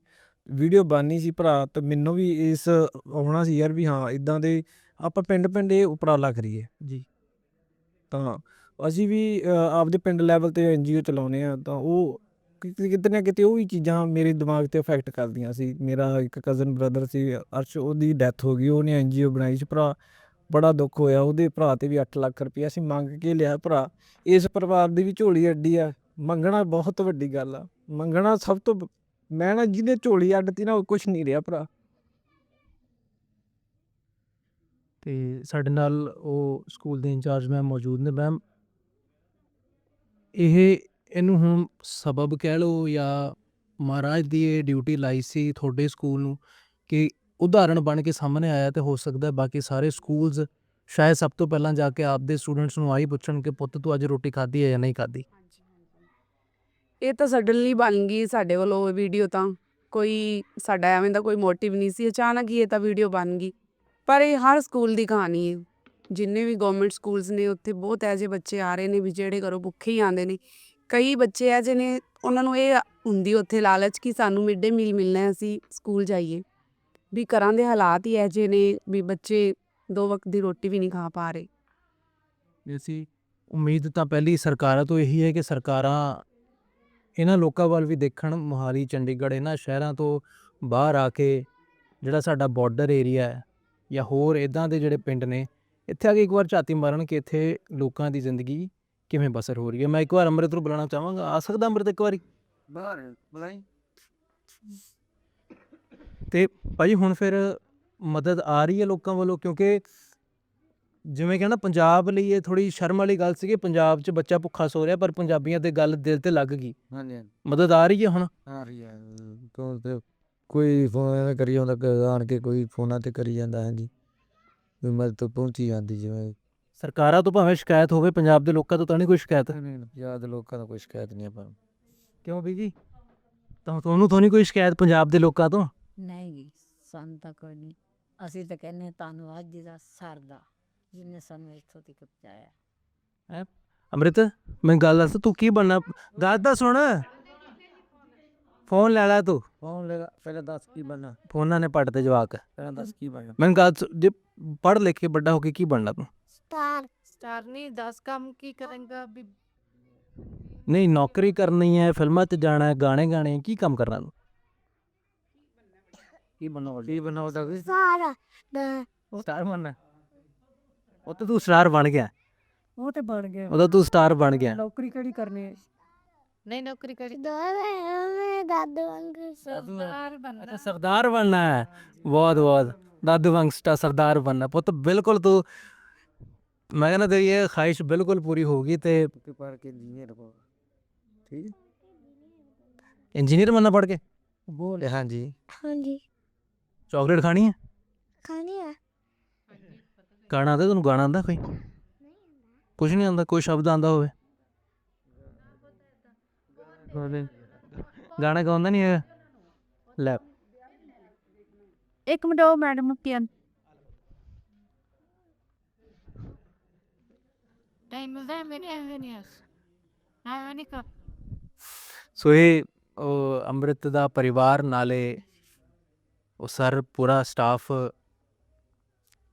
ਵੀਡੀਓ ਬਣਨੀ ਸੀ ਭਰਾ ਤੇ ਮੈਨੂੰ ਵੀ ਇਸ ਆਉਣਾ ਸੀ ਯਾਰ ਵੀ ਹਾਂ ਇਦਾਂ ਦੇ ਆਪਾਂ ਪਿੰਡ ਪਿੰਡ ਇਹ ਉਪਰਾਲਾ ਕਰੀਏ। ਜੀ। ਤਾਂ ਅਸੀਂ ਵੀ ਆਪਦੇ ਪਿੰਡ ਲੈਵਲ ਤੇ ਐਨਜੀਓ ਚਲਾਉਨੇ ਆ ਤਾਂ ਉਹ ਕਿਤੇ ਕਿਤੇ ਨਾ ਕਿਤੇ ਉਹ ਵੀ ਚੀਜ਼ਾਂ ਮੇਰੇ ਦਿਮਾਗ ਤੇ ਇਫੈਕਟ ਕਰਦੀਆਂ ਸੀ। ਮੇਰਾ ਇੱਕ ਕਜ਼ਨ ਬ੍ਰਦਰ ਸੀ, ਅਰਸ਼, ਉਹਦੀ ਡੈਥ ਹੋ ਗਈ, ਉਹਨੇ ਐਨਜੀਓ ਬਣਾਈ ਸੀ ਭਰਾ। ਬੜਾ ਦੁੱਖ ਹੋਇਆ, ਉਹਦੇ ਭਰਾ ਤੇ ਵੀ 8 ਲੱਖ ਰੁਪਇਆ ਅਸੀਂ ਮੰਗ ਕੇ ਲਿਆ ਭਰਾ। ਇਸ ਪਰਿਵਾਰ ਦੀ ਵੀ ਝੋਲੀ ਅੱਡੀ ਆ, ਮੰਗਣਾ ਬਹੁਤ ਵੱਡੀ ਗੱਲ ਆ। ਮੰਗਣਾ ਸਭ ਤੋਂ ਮੈਂ ਨਾ ਜਿਹਦੇ ਝੋਲੀ ਅੱਡਤੀ ਨਾ ਉਹ ਕੁਝ ਨਹੀਂ ਰਿਹਾ ਭਰਾ। ਤੇ ਸਾਡੇ ਨਾਲ ਉਹ ਸਕੂਲ ਦੇ ਇੰਚਾਰਜ ਮੈਮ ਮੌਜੂਦ ਨੇ ਮੈਮ ਇਹ ਇਹਨੂੰ ਹੁਣ ਸਬਬ ਕਹਿ ਲਓ ਜਾਂ ਮਹਾਰਾਜ ਦੀ ਇਹ ਡਿਊਟੀ ਲਾਈ ਸੀ ਤੁਹਾਡੇ ਸਕੂਲ ਨੂੰ ਕਿ ਉਦਾਹਰਣ ਬਣ ਕੇ ਸਾਹਮਣੇ ਆਇਆ ਤੇ ਹੋ ਸਕਦਾ ਬਾਕੀ ਸਾਰੇ ਸਕੂਲਸ ਸ਼ਾਇਦ ਸਭ ਤੋਂ ਪਹਿਲਾਂ ਜਾ ਕੇ ਆਪਦੇ ਸਟੂਡੈਂਟਸ ਨੂੰ ਆਹੀ ਪੁੱਛਣ ਕਿ ਪੁੱਤ ਤੂੰ ਅੱਜ ਰੋਟੀ ਖਾਧੀ ਹੈ ਜਾਂ ਨਹੀਂ ਖਾਧੀ? ਇਹ ਤਾਂ ਸਡਨਲੀ ਬਣ ਗਈ ਸਾਡੇ ਵੱਲੋਂ ਵੀਡੀਓ ਤਾਂ। ਕੋਈ ਸਾਡਾ ਐਵੇਂ ਦਾ ਕੋਈ ਮੋਟਿਵ ਨਹੀਂ ਸੀ। ਅਚਾਨਕ ਹੀ ਇਹ ਤਾਂ ਵੀਡੀਓ ਬਣ ਗਈ। ਪਰ ਇਹ ਹਰ ਸਕੂਲ ਦੀ ਕਹਾਣੀ ਹੈ। ਜਿੰਨੇ ਵੀ ਗਵਰਨਮੈਂਟ ਸਕੂਲਸ ਨੇ, ਉੱਥੇ ਬਹੁਤ ਐਜੇ ਬੱਚੇ ਆ ਰਹੇ ਨੇ ਵੀ ਜਿਹੜੇ ਘਰੋਂ ਭੁੱਖੇ ਹੀ ਆਉਂਦੇ ਨੇ। ਕਈ ਬੱਚੇ ਐਜੇ ਨੇ, ਉਹਨਾਂ ਨੂੰ ਇਹ ਹੁੰਦੀ ਉੱਥੇ ਲਾਲਚ ਕਿ ਸਾਨੂੰ ਮਿਡ ਡੇ ਮੀਲ ਮਿਲਣਾ ਅਸੀਂ ਸਕੂਲ ਜਾਈਏ। ਵੀ ਘਰਾਂ ਦੇ ਹਾਲਾਤ ਹੀ ਐਜੇ ਨੇ ਵੀ ਬੱਚੇ ਦੋ ਵਕਤ ਦੀ ਰੋਟੀ ਵੀ ਨਹੀਂ ਖਾ ਪਾ ਰਹੇ। ਅਸੀਂ ਉਮੀਦ ਤਾਂ ਪਹਿਲੀ ਸਰਕਾਰਾਂ ਤੋਂ ਇਹੀ ਹੈ ਕਿ ਸਰਕਾਰਾਂ ਇਹਨਾਂ ਲੋਕਾਂ ਵੱਲ ਵੀ ਦੇਖਣ, ਮੋਹਾਲੀ, ਚੰਡੀਗੜ੍ਹ, ਇਹਨਾਂ ਸ਼ਹਿਰਾਂ ਤੋਂ ਬਾਹਰ ਆ ਕੇ ਜਿਹੜਾ ਸਾਡਾ ਬਾਰਡਰ ਏਰੀਆ ਹੈ ਜਾਂ ਹੋਰ ਇਦਾਂ ਦੇ ਜਿਹੜੇ ਪਿੰਡ ਨੇ ਇੱਥੇ ਆ ਕੇ ਇੱਕ ਵਾਰ ਝਾਤੀ ਮਾਰਨ ਕਿ ਇੱਥੇ ਲੋਕਾਂ ਦੀ ਜ਼ਿੰਦਗੀ ਕਿਵੇਂ ਬਸਰ ਹੋ ਰਹੀ ਹੈ? ਮੈਂ ਇੱਕ ਵਾਰ ਅੰਮ੍ਰਿਤ ਨੂੰ ਬੁਲਾਉਣਾ ਚਾਹਾਂਗਾ। ਆ ਸਕਦਾ ਅੰਮ੍ਰਿਤ ਇੱਕ ਵਾਰੀ? ਬਾਹਰ ਬੁਲਾਈ। ਤੇ ਭਾਜੀ ਹੁਣ ਫਿਰ ਮਦਦ ਆ ਰਹੀ ਹੈ ਲੋਕਾਂ ਵੱਲੋਂ? ਕਿਉਂਕਿ ਜਿਵੇਂ ਕਹਿੰਦਾ ਪੰਜਾਬ ਲਈ ਇਹ ਥੋੜੀ ਸ਼ਰਮ ਵਾਲੀ ਗੱਲ ਸੀ ਕਿ ਪੰਜਾਬ 'ਚ ਬੱਚਾ ਭੁੱਖਾ ਸੋ ਰਿਹਾ ਪਰ ਪੰਜਾਬੀਆਂ ਤੇ ਗੱਲ ਦਿਲ ਤੇ ਲੱਗ ਗਈ। ਹਾਂਜੀ ਹਾਂਜੀ। ਮਦਦ ਆ ਰਹੀ ਹੈ ਹੁਣ? ਆ ਰਹੀ ਹੈ ਕੋਈ ਤੇ ਕੋਈ ਫੋਨ ਕਰੀ ਜਾਂਦਾ ਕ- ਆਣ ਕੇ ਕੋਈ ਫੋਨਾਂ ਤੇ ਕਰੀ ਜਾਂਦਾ ਹਾਂਜੀ। ਮਦਦ ਤੋਂ ਪਹੁੰਚੀ ਜਾਂਦੀ ਜਿਵੇਂ ਸਰਕਾਰਾਂ ਤੋਂ ਭਾਵੇਂ ਸ਼ਿਕਾਇਤ ਹੋਵੇ ਪੰਜਾਬ ਦੇ ਲੋਕਾਂ ਤੋਂ ਤਾਂ ਨਹੀਂ ਕੋਈ ਸ਼ਿਕਾਇਤ? ਯਾਦ ਲੋਕਾਂ ਦਾ ਕੋਈ ਸ਼ਿਕਾਇਤ ਨਹੀਂ ਆਪਾਂ। ਕਿਉਂ ਬੀਜੀ? ਤਾਂ ਤੁਹਾਨੂੰ ਤਾਂ ਨਹੀਂ ਕੋਈ ਸ਼ਿਕਾਇਤ ਪੰਜਾਬ ਦੇ ਲੋਕਾਂ ਤੋਂ? ਨਹੀਂ ਜੀ ਸਾਨੂੰ ਤਾਂ ਕੋਈ ਨਹੀਂ। ਅਸੀਂ ਤਾਂ ਕਹਿੰਦੇ ਹਾਂ ਧੰਨਵਾਦ ਜੀ ਦਾ ਸਰਦਾ ਜਿਹਨੇ ਸਾਨੂੰ ਇੱਥੋਂ ਤੱਕ ਪਹੁੰਚਾਇਆ। ਅੰਮ੍ਰਿਤ ਮੈਂ ਗੱਲ ਦੱਸ ਤੂੰ ਕੀ ਬਣਨਾ? ਗੱਲ ਤਾਂ ਸੁਣ। ਫੋਨ ਲੈ ਲੈ ਤੂੰ। ਫੋਨ ਲੈ ਪਹਿਲਾਂ ਦੱਸ ਕੀ ਬਣਨਾ? ਫੋਨਾਂ ਨੇ ਪੱਟ ਤੇ ਜਵਾਕ। ਪਹਿਲਾਂ ਦੱਸ ਕੀ ਬਣਨਾ? ਮੈਂ ਗੱਲ ਸੁ- ਜੇ ਪੜ੍ਹ ਲਿਖ ਕੇ ਵੱਡਾ ਹੋ ਕੇ ਕੀ ਬਣਨਾ ਤੂੰ? ਸਟਾਰ। ਸਟਾਰ ਨਹੀਂ 10 ਕੰਮ ਕੀ ਕਰੇਗਾ ਵੀ ਨਹੀਂ ਨੌਕਰੀ ਕਰਨੀ ਹੈ ਫਿਲਮਾਂ 'ਚ ਜਾਣਾ ਹੈ ਗਾਣੇ ਗਾਣੇ ਹੈ, ਕੀ ਕੰਮ ਕਰਨਾ ਤੂੰ? ਕੀ ਬਣਾਓ ਕੀ ਬਣਾਓ ਦਾ ਸਾਰਾ ਦਾ ਸਟਾਰ ਬਣਨਾ? ਉਹ ਤਾਂ ਤੂੰ ਸਟਾਰ ਬਣ ਗਿਆ। ਉਹ ਤੇ ਬਣ ਗਏ ਉਹਦਾ ਤੂੰ ਸਟਾਰ ਬਣ ਗਿਆ। ਨੌਕਰੀ ਕਿਹੜੀ ਕਰਨੀ ਹੈ? ਨਹੀਂ ਨੌਕਰੀ ਕਰੀ ਦੋਵੇਂ ਦਾਦੂ ਵਾਂਗੂ ਸਰਦਾਰ ਬਣਨਾ। ਅੱਛਾ ਸਰਦਾਰ ਬਣਨਾ ਹੈ। ਬਹੁਤ ਬਹੁਤ। ਦਾਦੂ ਵਾਂਗ ਸਟਾ ਸਰਦਾਰ ਬਣਨਾ। ਪੁੱਤ ਬਿਲਕੁਲ ਤੂੰ ਮੈਂ ਕਹਿੰਦਾ ਤੇਰੀ ਇਹ ਖਾਹਿਸ਼ ਬਿਲਕੁਲ ਪੂਰੀ ਹੋਗੀ ਤੇ ਕਿ ਪੜ ਕੇ ਇੰਜੀਨੀਅਰ ਕੋ ਠੀਕ? ਹੈ ਇੰਜੀਨੀਅਰ ਬਣਨਾ ਪੜ ਕੇ? ਬੋਲ। ਹਾਂਜੀ। ਹਾਂਜੀ। ਚਾਕਲੇਟ ਖਾਣੀ ਹੈ? ਖਾਣੀ ਆ ਗਾਣਾ ਆਉਂਦਾ ਤੈਨੂੰ ਗਾਣਾ ਆਉਂਦਾ ਕੋਈ? ਕੁਝ ਨਹੀਂ ਆਉਂਦਾ ਕੋਈ ਸ਼ਬਦ ਆਉਂਦਾ ਹੋਵੇ। ਗਾਣਾ ਗਾਉਂਦਾ ਨਹੀਂ ਹੈ ਲੈ। ਇੱਕ ਮਿੰਟ ਉਹ ਮੈਡਮ ਨੂੰ ਪੀਣ ਟਾਈਮ ਮਿਲਦਾ ਮੇਰੇ ਐਵੇਂ ਨਹੀਂ ਕਰ। ਸੋ ਇਹ ਉਹ ਅੰਮ੍ਰਿਤ ਦਾ ਪਰਿਵਾਰ ਨਾਲੇ ਉਹ ਸਰ ਪੂਰਾ ਸਟਾਫ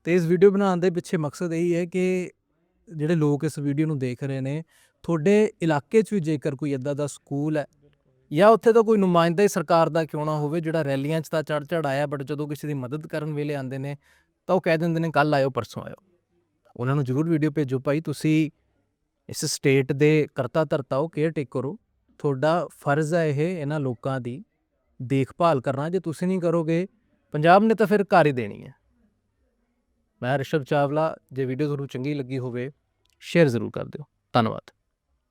ਤੇ ਇਸ ਵੀਡੀਓ ਬਣਾਉਣ ਦੇ ਪਿੱਛੇ ਮਕਸਦ ਇਹੀ ਹੈ ਕਿ ਜਿਹੜੇ ਲੋਕ ਇਸ ਵੀਡੀਓ ਨੂੰ ਦੇਖ ਰਹੇ ਨੇ ਤੁਹਾਡੇ ਇਲਾਕੇ 'ਚ ਵੀ ਜੇਕਰ ਕੋਈ ਇਦਾਂ ਦਾ ਸਕੂਲ ਹੈ, ਜਾਂ ਉੱਥੇ ਤਾਂ ਕੋਈ ਨੁਮਾਇੰਦਾ ਹੀ ਸਰਕਾਰ ਦਾ ਕਿਉਂ ਨਾ ਹੋਵੇ, ਜਿਹੜਾ ਰੈਲੀਆਂ 'ਚ ਤਾਂ ਚੜ ਚੜ ਆਇਆ ਬਟ ਜਦੋਂ ਕਿਸੇ ਦੀ ਮਦਦ ਕਰਨ ਵੇਲੇ ਆਉਂਦੇ ਨੇ, ਤਾਂ ਉਹ ਕਹਿ ਦਿੰਦੇ ਨੇ ਕੱਲ ਆਇਓ, ਪਰਸੋਂ ਆਇਓ। ਉਹਨਾਂ ਨੂੰ ਜ਼ਰੂਰ ਵੀਡੀਓ ਭੇਜੋ ਭਾਈ, ਤੁਸੀਂ ਇਸ ਸਟੇਟ ਦੇ ਕਰਤਾ ਧਰਤਾ ਹੋ। ਕੇਅਰ ਟੇਕ ਕਰੋ ਤੁਹਾਡਾ ਫਰਜ਼ ਹੈ ਇਹ ਇਹਨਾਂ ਲੋਕਾਂ ਦੀ ਦੇਖਭਾਲ ਕਰਨਾ। ਜੇ ਤੁਸੀਂ ਨਹੀਂ ਕਰੋਗੇ, ਪੰਜਾਬ ਨੇ ਤਾਂ ਫਿਰ ਘਰ ਹੀ ਦੇਣੀ ਹੈ। ਮੈਂ ਰਿਸ਼ਵ ਚਾਵਲਾ, ਜੇ ਵੀਡੀਓ ਤੁਹਾਨੂੰ ਚੰਗੀ ਲੱਗੀ ਹੋਵੇ ਸ਼ੇਅਰ ਜ਼ਰੂਰ ਕਰ ਦਿਓ। ਧੰਨਵਾਦ।